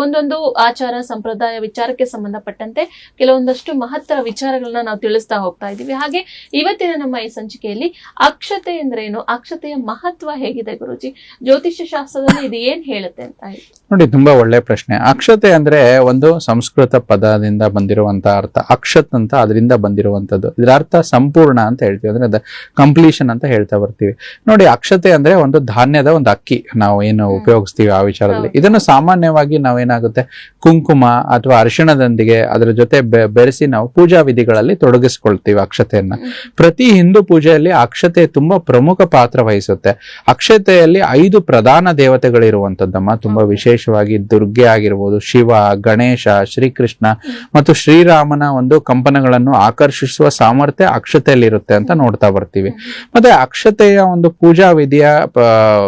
ಒಂದೊಂದು ಆಚಾರ, ಸಂಪ್ರದಾಯ, ವಿಚಾರಕ್ಕೆ ಸಂಬಂಧಪಟ್ಟಂತೆ ಕೆಲವೊಂದಷ್ಟು ಮಹತ್ತರ ವಿಚಾರಗಳನ್ನ ನಾವು ತಿಳಿಸ್ತಾ ಹೋಗ್ತಾ ಇದ್ದೀವಿ. ಹಾಗೆ ಇವತ್ತಿನ ನಮ್ಮ ಈ ಸಂಚಿಕೆಯಲ್ಲಿ ಅಕ್ಷತೆ ಎಂದ್ರೇನು, ಅಕ್ಷತೆಯ ಮಹತ್ವ ಹೇಗಿದೆ ಗುರುಜಿ? ಜ್ಯೋತಿಷ್ಯ ಶಾಸ್ತ್ರದಲ್ಲಿ ಇದು ಏನ್ ಹೇಳುತ್ತೆ ಅಂತ ಹೇಳಿ.
ನೋಡಿ, ತುಂಬಾ ಒಳ್ಳೆ ಪ್ರಶ್ನೆ. ಅಕ್ಷತೆ ಅಂದ್ರೆ ಒಂದು ಸಂಸ್ಕೃತ ಪದದಿಂದ ಬಂದಿರುವಂತ ಅರ್ಥ ಅಕ್ಷತ್ ಅಂತ ಅದರಿಂದ ಬಂದಿರುವಂತದ್ದು. ಇದರ ಅರ್ಥ ಸಂಪೂರ್ಣ ಅಂತ ಹೇಳ್ತೀವಿ. ಅಂದ್ರೆ ಕಂಪ್ಲೀಷನ್ ಅಂತ ಹೇಳ್ತಾ ಬರ್ತೀವಿ. ನೋಡಿ ಅಕ್ಷತೆ ಅಂದ್ರೆ ಒಂದು ಧಾನ್ಯದ ಒಂದು ಅಕ್ಕಿ ನಾವು ಏನು ಉಪಯೋಗಿಸ್ತೀವಿ ಆ ವಿಚಾರದಲ್ಲಿ. ಇದನ್ನು ಸಾಮಾನ್ಯವಾಗಿ ನಾವೇನಾಗುತ್ತೆ ಕುಂಕುಮ ಅಥವಾ ಅರಿಶಿಣದೊಂದಿಗೆ ಅದರ ಜೊತೆ ಬೆರೆಸಿ ನಾವು ಪೂಜಾ ವಿಧಿಗಳಲ್ಲಿ ತೊಡಗಿಸ್ಕೊಳ್ತೀವಿ ಅಕ್ಷತೆಯನ್ನ. ಪ್ರತಿ ಹಿಂದೂ ಪೂಜೆಯಲ್ಲಿ ಅಕ್ಷತೆ ತುಂಬಾ ಪ್ರಮುಖ ಪಾತ್ರ ವಹಿಸುತ್ತೆ. ಅಕ್ಷತೆಯಲ್ಲಿ ಐದು ಪ್ರಧಾನ ದೇವತೆಗಳಿರುವಂತದ್ದಮ್ಮ. ತುಂಬಾ ವಿಶೇಷವಾಗಿ ದುರ್ಗೆ ಆಗಿರ್ಬೋದು ಶಿವ ಗಣೇಶ ಶ್ರೀಕೃಷ್ಣ
ಹ್ಮ್.
ಮತ್ತು ಶ್ರೀರಾಮನ ಒಂದು ಕಂಪನಗಳನ್ನು ಆಕರ್ಷಿಸುವ ಸಾಮರ್ಥ್ಯ ಅಕ್ಷತೆಯಲ್ಲಿ ಇರುತ್ತೆ ಅಂತ ನೋಡ್ತಾ ಬರ್ತೀವಿ ಮತ್ತೆ ಅಕ್ಷತೆಯ ಒಂದು ಪೂಜಾ ವಿಧಿಯ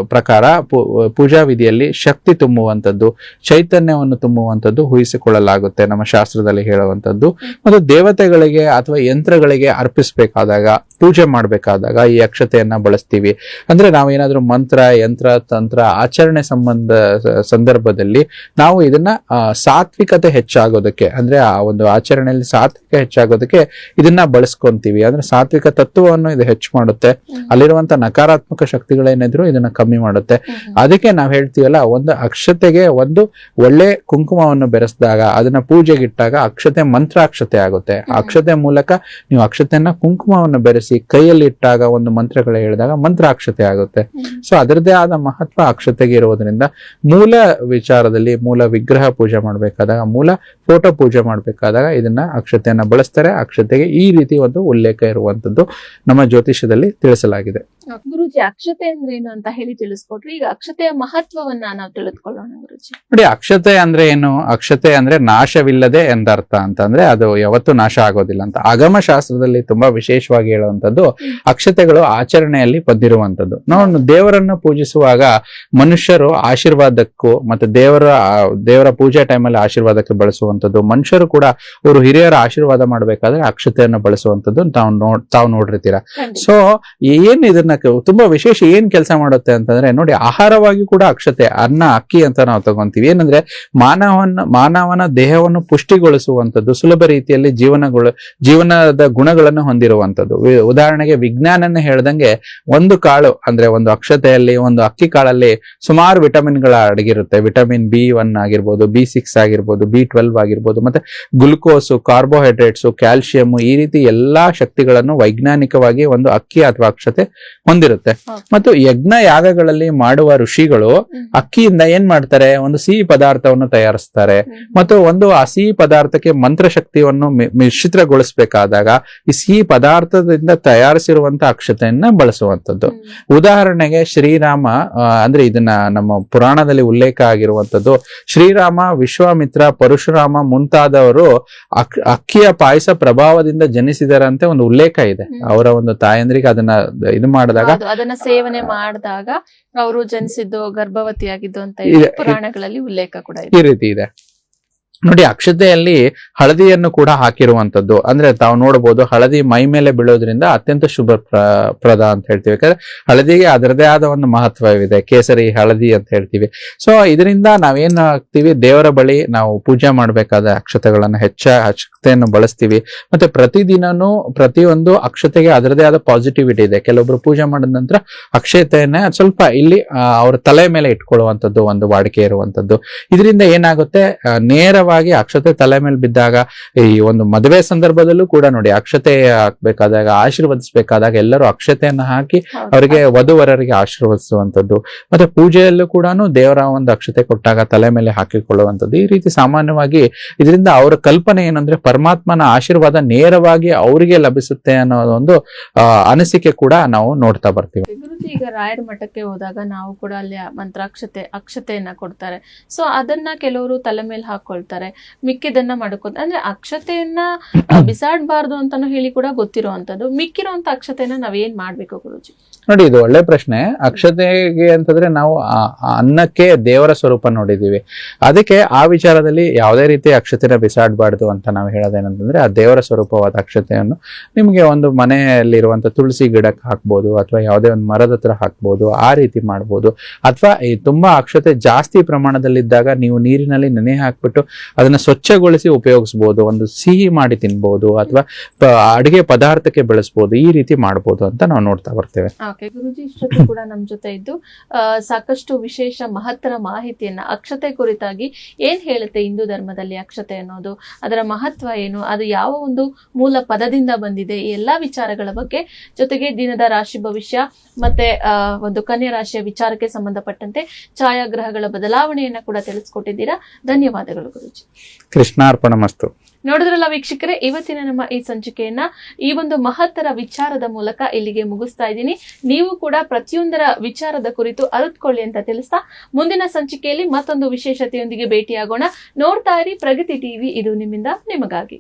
ಪ್ರಕಾರ ಪೂಜಾ ವಿಧಿಯಲ್ಲಿ ಶಕ್ತಿ ತುಂಬುವಂಥದ್ದು, ಚೈತನ್ಯವನ್ನು ತುಂಬುವಂಥದ್ದು ಊಹಿಸಿಕೊಳ್ಳಲಾಗುತ್ತೆ ನಮ್ಮ ಶಾಸ್ತ್ರದಲ್ಲಿ ಹೇಳುವಂಥದ್ದು ಮತ್ತು ದೇವತೆಗಳಿಗೆ ಅಥವಾ ಯಂತ್ರಗಳಿಗೆ ಅರ್ಪಿಸಬೇಕಾದಾಗ, ಪೂಜೆ ಮಾಡಬೇಕಾದಾಗ ಈ ಅಕ್ಷತೆಯನ್ನ ಬಳಸ್ತೀವಿ ಅಂದ್ರೆ ನಾವೇನಾದ್ರೂ ಮಂತ್ರ, ಯಂತ್ರ, ತಂತ್ರ, ಆಚರಣೆ ಸಂಬಂಧ ಸಂದರ್ಭದಲ್ಲಿ ನಾವು ಇದನ್ನ ಸಾತ್ವಿಕತೆ ಹೆಚ್ಚಾಗೋದಕ್ಕೆ ಅಂದ್ರೆ ಆ ಒಂದು ಆಚರಣೆಯಲ್ಲಿ ಸಾತ್ವಿಕ ಹೆಚ್ಚಾಗೋದಕ್ಕೆ ಇದನ್ನ ಬಳಸ್ಕೊಂತೀವಿ. ಅಂದ್ರೆ ಸಾತ್ವಿಕ ತತ್ವವನ್ನು ಇದು ಹೆಚ್ಚು ಮಾಡುತ್ತೆ. ಅಲ್ಲಿರುವಂತ ನಕಾರಾತ್ಮಕ ಶಕ್ತಿಗಳೇನಿದ್ರು ಇದನ್ನ ಕಮ್ಮಿ ಮಾಡುತ್ತೆ. ಅದಕ್ಕೆ ನಾವ್ ಹೇಳ್ತೀವಲ್ಲ ಒಂದು ಅಕ್ಷತೆಗೆ ಒಂದು ಒಳ್ಳೆ ಕುಂಕುಮವನ್ನು ಬೆರೆಸಿದಾಗ ಅದನ್ನ ಪೂಜೆಗಿಟ್ಟಾಗ ಅಕ್ಷತೆ ಮಂತ್ರಾಕ್ಷತೆ ಆಗುತ್ತೆ. ಅಕ್ಷತೆ ಮೂಲಕ ನೀವು ಅಕ್ಷತೆಯನ್ನ ಕುಂಕುಮವನ್ನು ಬೆರೆಸಿ ಕೈಯಲ್ಲಿ ಇಟ್ಟಾಗ ಒಂದು ಮಂತ್ರಗಳು ಹೇಳಿದಾಗ ಮಂತ್ರಾಕ್ಷತೆ ಆಗುತ್ತೆ. ಸೊ ಅದರದೇ ಆದ ಮಹತ್ವ ಅಕ್ಷತೆಗೆ ಇರೋದ್ರಿಂದ ಮೂಲ ವಿಚಾರದಲ್ಲಿ ಮೂಲ ವಿಗ್ರಹ ಪೂಜೆ ಮಾಡಬೇಕಾದಾಗ ಮೂಲ ಫೋಟೋ ಪೂಜೆ ಮಾಡಬೇಕಾದಾಗ ಇದನ್ನ ಅಕ್ಷತೆಯನ್ನ ಬಳಸ್ತಾರೆ. ಅಕ್ಷತೆಗೆ ಈ ರೀತಿ ಒಂದು ಉಲ್ಲೇಖ ಇರುವಂತದ್ದು ನಮ್ಮ ಜ್ಯೋತಿಷ್ಯದಲ್ಲಿ ತಿಳಿಸಲಾಗಿದೆ.
ಗುರುಜಿ ಅಕ್ಷತೆ ಅಂದ್ರೆ ಏನು ಅಂತ ಹೇಳಿ ತಿಳಿಸ್ಕೊಟ್ರಿ. ಈಗ ಅಕ್ಷತೆಯ ಮಹತ್ವವನ್ನ ನಾವು ತಿಳಿದುಕೊಳ್ಳೋಣ ಗುರುಜಿ.
ನೋಡಿ ಅಕ್ಷತೆ ಅಂದ್ರೆ ಏನು? ಅಕ್ಷತೆ ಅಂದ್ರೆ ನಾಶವಿಲ್ಲದೆ ಎಂದರ್ಥ ಅಂತಂದ್ರೆ ಅದು ಯಾವತ್ತೂ ನಾಶ ಆಗೋದಿಲ್ಲ ಅಂತ. ಆಗಮ ಶಾಸ್ತ್ರದಲ್ಲಿ ತುಂಬಾ ವಿಶೇಷವಾಗಿ ಹೇಳುವಂತದ್ದು ಅಕ್ಷತೆಗಳು ಆಚರಣೆಯಲ್ಲಿ ಬಂದಿರುವಂತದ್ದು ನಾವು ದೇವರನ್ನು ಪೂಜಿಸುವಾಗ ಮನುಷ್ಯರು ಆಶೀರ್ವಾದಕ್ಕೂ ಮತ್ತೆ ದೇವರ ದೇವರ ಪೂಜೆ ಟೈಮಲ್ಲಿ ಆಶೀರ್ವಾದಕ್ಕೆ ಬಳಸುವಂತದ್ದು ಮನುಷ್ಯರು ಕೂಡ ಅವರು ಹಿರಿಯರ ಆಶೀರ್ವಾದ ಮಾಡಬೇಕಾದ್ರೆ ಅಕ್ಷತೆಯನ್ನು ಬಳಸುವಂತದ್ದು ತಾವು ನೋಡ್ ತಾವು ನೋಡಿರ್ತೀರ. ಸೊ ಏನ್ ಇದನ್ನ ಕ- ತುಂಬಾ ವಿಶೇಷ ಏನ್ ಕೆಲಸ ಮಾಡುತ್ತೆ ಅಂತಂದ್ರೆ ನೋಡಿ ಆಹಾರವಾಗಿ ಕೂಡ ಅಕ್ಷತೆ, ಅನ್ನ, ಅಕ್ಕಿ ಅಂತ ನಾವು ತಗೊಂತೀವಿ. ಏನಂದ್ರೆ ಮಾನವನ ಮಾನವನ ದೇಹವನ್ನು ಪುಷ್ಟಿಗೊಳಿಸುವಂಥದ್ದು, ಸುಲಭ ರೀತಿಯಲ್ಲಿ ಜೀವನಗಳು, ಜೀವನದ ಗುಣಗಳನ್ನು ಹೊಂದಿರುವಂತದ್ದು ವಿ- ಉದಾಹರಣೆಗೆ ವಿಜ್ಞಾನನ ಹೇಳ್ದಂಗೆ ಒಂದು ಕಾಳು, ಅಂದ್ರೆ ಒಂದು ಅಕ್ಷತೆಯಲ್ಲಿ, ಒಂದು ಅಕ್ಕಿ ಕಾಳಲ್ಲಿ ಸುಮಾರು ವಿಟಮಿನ್ಗಳ ಅಡಗಿರುತ್ತೆ. ವಿಟಮಿನ್ ಬಿ ಒನ್ ಆಗಿರ್ಬೋದು, ಬಿ ಸಿಕ್ಸ್ ಆಗಿರ್ಬೋದು, ಬಿ ಟ್ವೆಲ್ವ್ ಆಗಿರ್ಬೋದು, ಮತ್ತೆ ಗ್ಲುಕೋಸು, ಕಾರ್ಬೋಹೈಡ್ರೇಟ್ಸು ಕ್ಯಾಲ್ಸಿಯಂ ಈ ರೀತಿ ಎಲ್ಲಾ ಶಕ್ತಿಗಳನ್ನು ವೈಜ್ಞಾನಿಕವಾಗಿ ಒಂದು ಅಕ್ಕಿ ಅಥವಾ ಅಕ್ಷತೆ ಹೊಂದಿರುತ್ತೆ. ಮತ್ತು ಯಜ್ಞ ಯಾಗಗಳಲ್ಲಿ ಮಾಡುವ ಋಷಿಗಳು ಅಕ್ಕಿಯಿಂದ ಏನ್ ಮಾಡ್ತಾರೆ? ಒಂದು ಸಿಹಿ ಪದಾರ್ಥವನ್ನು ತಯಾರಿಸ್ತಾರೆ. ಮತ್ತು ಒಂದು ಆ ಸಿಹಿ ಪದಾರ್ಥಕ್ಕೆ ಮಂತ್ರ ಶಕ್ತಿಯನ್ನು ಮಿಶ್ರಿತಗೊಳಿಸಬೇಕಾದಾಗ ಈ ಸಿಹಿ ಪದಾರ್ಥದಿಂದ ತಯಾರಿಸಿರುವಂತ ಅಕ್ಷತೆಯನ್ನ ಬಳಸುವಂತದ್ದು ಉದಾಹರಣೆಗೆ ಶ್ರೀರಾಮ ಅಂದ್ರೆ ಇದನ್ನ ನಮ್ಮ ಪುರಾಣದಲ್ಲಿ ಉಲ್ಲೇಖ ಆಗಿರುವಂತದ್ದು ಶ್ರೀರಾಮ ವಿಶ್ವಾಮಿತ್ರ ಪರಶುರಾಮ ಮುಂತಾದವರು ಅಕ್ಕಿಯ ಪಾಯಸ ಪ್ರಭಾವದಿಂದ ಜನಿಸಿದರಂತೆ ಒಂದು ಉಲ್ಲೇಖ ಇದೆ. ಅವರ ಒಂದು ತಾಯಂದ್ರಿಗೆ ಅದನ್ನ ಇದು ಮಾಡಿದಾಗ
ಅದನ್ನ ಸೇವನೆ ಮಾಡಿದಾಗ ಅವರು ಜನಿಸಿದ್ದು ಗರ್ಭವತಿಯಾಗಿದ್ದು ಅಂತ. ಪುರಾಣಗಳಲ್ಲಿ ಉಲ್ಲೇಖ ಕೂಡ
ಈ ರೀತಿ ಇದೆ ನೋಡಿ ಅಕ್ಷತೆಯಲ್ಲಿ ಹಳದಿಯನ್ನು ಕೂಡ ಹಾಕಿರುವಂತದ್ದು ಅಂದ್ರೆ ತಾವು ನೋಡಬಹುದು ಹಳದಿ ಮೈ ಮೇಲೆ ಬೀಳೋದ್ರಿಂದ ಅತ್ಯಂತ ಶುಭ ಪ್ರ- ಪ್ರದ ಅಂತ ಹೇಳ್ತೀವಿ. ಯಾಕಂದ್ರೆ ಹಳದಿಗೆ ಅದರದೇ ಆದ ಒಂದು ಮಹತ್ವವಿದೆ. ಕೇಸರಿ ಹಳದಿ ಅಂತ ಹೇಳ್ತೀವಿ. ಸೊ ಇದರಿಂದ ನಾವೇನ್ ಹಾಕ್ತಿವಿ ದೇವರ ಬಳಿ ನಾವು ಪೂಜೆ ಮಾಡಬೇಕಾದ ಅಕ್ಷತೆಗಳನ್ನು ಹೆಚ್ಚ ಅಕ್ಷತೆಯನ್ನು ಬಳಸ್ತೀವಿ. ಮತ್ತೆ ಪ್ರತಿದಿನನೂ ಪ್ರತಿಯೊಂದು ಅಕ್ಷತೆಗೆ ಅದರದೇ ಆದ ಪಾಸಿಟಿವಿಟಿ ಇದೆ. ಕೆಲವೊಬ್ರು ಪೂಜೆ ಮಾಡಿದ ನಂತರ ಅಕ್ಷತೆಯನ್ನ ಸ್ವಲ್ಪ ಇಲ್ಲಿ ಅವರ ತಲೆ ಮೇಲೆ ಇಟ್ಕೊಳ್ಳುವಂಥದ್ದು ಒಂದು ವಾಡಿಕೆ ಇರುವಂತದ್ದು ಇದರಿಂದ ಏನಾಗುತ್ತೆ? ಆ, ನೇರವಾಗಿ ಅಕ್ಷತೆ ತಲೆ ಮೇಲೆ ಬಿದ್ದಾಗ ಈ ಒಂದು ಮದುವೆ ಸಂದರ್ಭದಲ್ಲೂ ಕೂಡ ನೋಡಿ ಅಕ್ಷತೆ ಹಾಕ್ಬೇಕಾದಾಗ ಆಶೀರ್ವದಿಸ್ಬೇಕಾದಾಗ ಎಲ್ಲರೂ ಅಕ್ಷತೆಯನ್ನ ಹಾಕಿ. ಅವರಿಗೆ ವಧುವರರಿಗೆ ಆಶೀರ್ವದಿಸುವಂತದ್ದು ಮತ್ತೆ ಪೂಜೆಯಲ್ಲೂ ಕೂಡ ದೇವರ ಒಂದು ಅಕ್ಷತೆ ಕೊಟ್ಟಾಗ ತಲೆ ಮೇಲೆ ಹಾಕಿಕೊಳ್ಳುವಂಥದ್ದು. ಈ ರೀತಿ ಸಾಮಾನ್ಯವಾಗಿ ಇದರಿಂದ ಅವರ ಕಲ್ಪನೆ ಏನಂದ್ರೆ ಪರಮಾತ್ಮನ ಆಶೀರ್ವಾದ ನೇರವಾಗಿ ಅವರಿಗೆ ಲಭಿಸುತ್ತೆ ಅನ್ನೋ ಒಂದು ಅನಿಸಿಕೆ ಕೂಡ ನಾವು ನೋಡ್ತಾ ಬರ್ತೀವಿ.
ಗುರುಜಿ ಈಗ ರಾಯರ ಮಠಕ್ಕೆ ಹೋದಾಗ ನಾವು ಕೂಡ ಅಲ್ಲಿ ಮಂತ್ರಾಕ್ಷತೆ ಅಕ್ಷತೆಯನ್ನ ಕೊಡ್ತಾರೆ. ಸೊ ಅದನ್ನ ಕೆಲವರು ತಲೆ ಮೇಲೆ ಹಾಕೊಳ್ತಾರೆ. ಮಿಕ್ಕಿದನ್ನ ಮಾಡ್ಕೋತ ಅಂದ್ರೆ ಅಕ್ಷತೆಯನ್ನ ಬಿಸಾಡಬಾರ್ದು ಅಂತಾನು ಹೇಳಿ ಕೂಡ ಗೊತ್ತಿರುವಂತದ್ದು. ಮಿಕ್ಕಿರುವಂತ ಅಕ್ಷತೆಯನ್ನ ನಾವೇನ್ ಮಾಡ್ಬೇಕು ಗುರುಜಿ?
ನೋಡಿ, ಇದು ಒಳ್ಳೆ ಪ್ರಶ್ನೆ. ಅಕ್ಷತೆಗೆ ಅಂತಂದ್ರೆ ನಾವು ಅನ್ನಕ್ಕೆ ದೇವರ ಸ್ವರೂಪ ನೋಡಿದೀವಿ ಅದಕ್ಕೆ ಆ ವಿಚಾರದಲ್ಲಿ ಯಾವುದೇ ರೀತಿ ಅಕ್ಷತೆನ ಬಿಸಾಡಬಾರ್ದು ಅಂತ ನಾವು ಹೇಳೋದೇನಂತಂದ್ರೆ, ಆ ದೇವರ ಸ್ವರೂಪವಾದ ಅಕ್ಷತೆಯನ್ನು ನಿಮಗೆ ಒಂದು ಮನೆಯಲ್ಲಿರುವಂತ ತುಳಸಿ ಗಿಡಕ್ಕೆ ಹಾಕ್ಬೋದು, ಅಥವಾ ಯಾವುದೇ ಒಂದು ಮರದ ಹತ್ರ ಹಾಕ್ಬೋದು, ಆ ರೀತಿ ಮಾಡ್ಬೋದು. ಅಥವಾ ತುಂಬಾ ಅಕ್ಷತೆ ಜಾಸ್ತಿ ಪ್ರಮಾಣದಲ್ಲಿದ್ದಾಗ ನೀವು ನೀರಿನಲ್ಲಿ ನೆನೆ ಹಾಕ್ಬಿಟ್ಟು ಅದನ್ನ ಸ್ವಚ್ಛಗೊಳಿಸಿ ಉಪಯೋಗಿಸ್ಬೋದು, ಒಂದು ಸಿಹಿ ಮಾಡಿ ತಿನ್ಬೋದು, ಅಥವಾ ಅಡುಗೆ ಪದಾರ್ಥಕ್ಕೆ ಬೆಳೆಸ್ಬೋದು, ಈ ರೀತಿ ಮಾಡ್ಬೋದು ಅಂತ ನಾವು ನೋಡ್ತಾ ಬರ್ತೇವೆ.
ಕೂಡ ನಮ್ ಜೊತೆ ಇದ್ದು ಸಾಕಷ್ಟು ವಿಶೇಷ ಮಹತ್ತರ ಮಾಹಿತಿಯನ್ನ, ಅಕ್ಷತೆ ಕುರಿತಾಗಿ ಏನ್ ಹೇಳುತ್ತೆ ಹಿಂದೂ ಧರ್ಮದಲ್ಲಿ ಅಕ್ಷತೆ ಅನ್ನೋದು, ಅದರ ಮಹತ್ವ ಏನು, ಅದು ಯಾವ ಒಂದು ಮೂಲ ಪದದಿಂದ ಬಂದಿದೆ, ಈ ಎಲ್ಲಾ ವಿಚಾರಗಳ ಬಗ್ಗೆ ಜೊತೆಗೆ ದಿನದ ರಾಶಿ ಭವಿಷ್ಯ, ಮತ್ತೆ ಒಂದು ಕನ್ಯಾ ರಾಶಿಯ ವಿಚಾರಕ್ಕೆ ಸಂಬಂಧಪಟ್ಟಂತೆ ಛಾಯಾಗ್ರಹಗಳ ಬದಲಾವಣೆಯನ್ನ ಕೂಡ ತಿಳಿಸ್ಕೊಟ್ಟಿದ್ದೀರಾ. ಧನ್ಯವಾದಗಳು
ಕೃಷ್ಣಾರ್ಪಣ ಮಸ್ತು.
ನೋಡಿದ್ರಲ್ಲ ವೀಕ್ಷಕರೇ, ಇವತ್ತಿನ ನಮ್ಮ ಈ ಸಂಚಿಕೆಯನ್ನ ಈ ಒಂದು ಮಹತ್ತರ ವಿಚಾರದ ಮೂಲಕ ಇಲ್ಲಿಗೆ ಮುಗಿಸ್ತಾ ಇದ್ದೀನಿ. ನೀವು ಕೂಡ ಪ್ರತಿಯೊಂದರ ವಿಚಾರದ ಕುರಿತು ಅರಿತುಕೊಳ್ಳಿ ಅಂತ ತಿಳಿಸ್ತಾ ಮುಂದಿನ ಸಂಚಿಕೆಯಲ್ಲಿ ಮತ್ತೊಂದು ವಿಶೇಷತೆಯೊಂದಿಗೆ ಭೇಟಿಯಾಗೋಣ. ನೋಡ್ತಾ ಇರಿ ಪ್ರಗತಿ ಟಿವಿ, ಇದು ನಿಮ್ಮಿಂದ, ನಿಮಗಾಗಿ.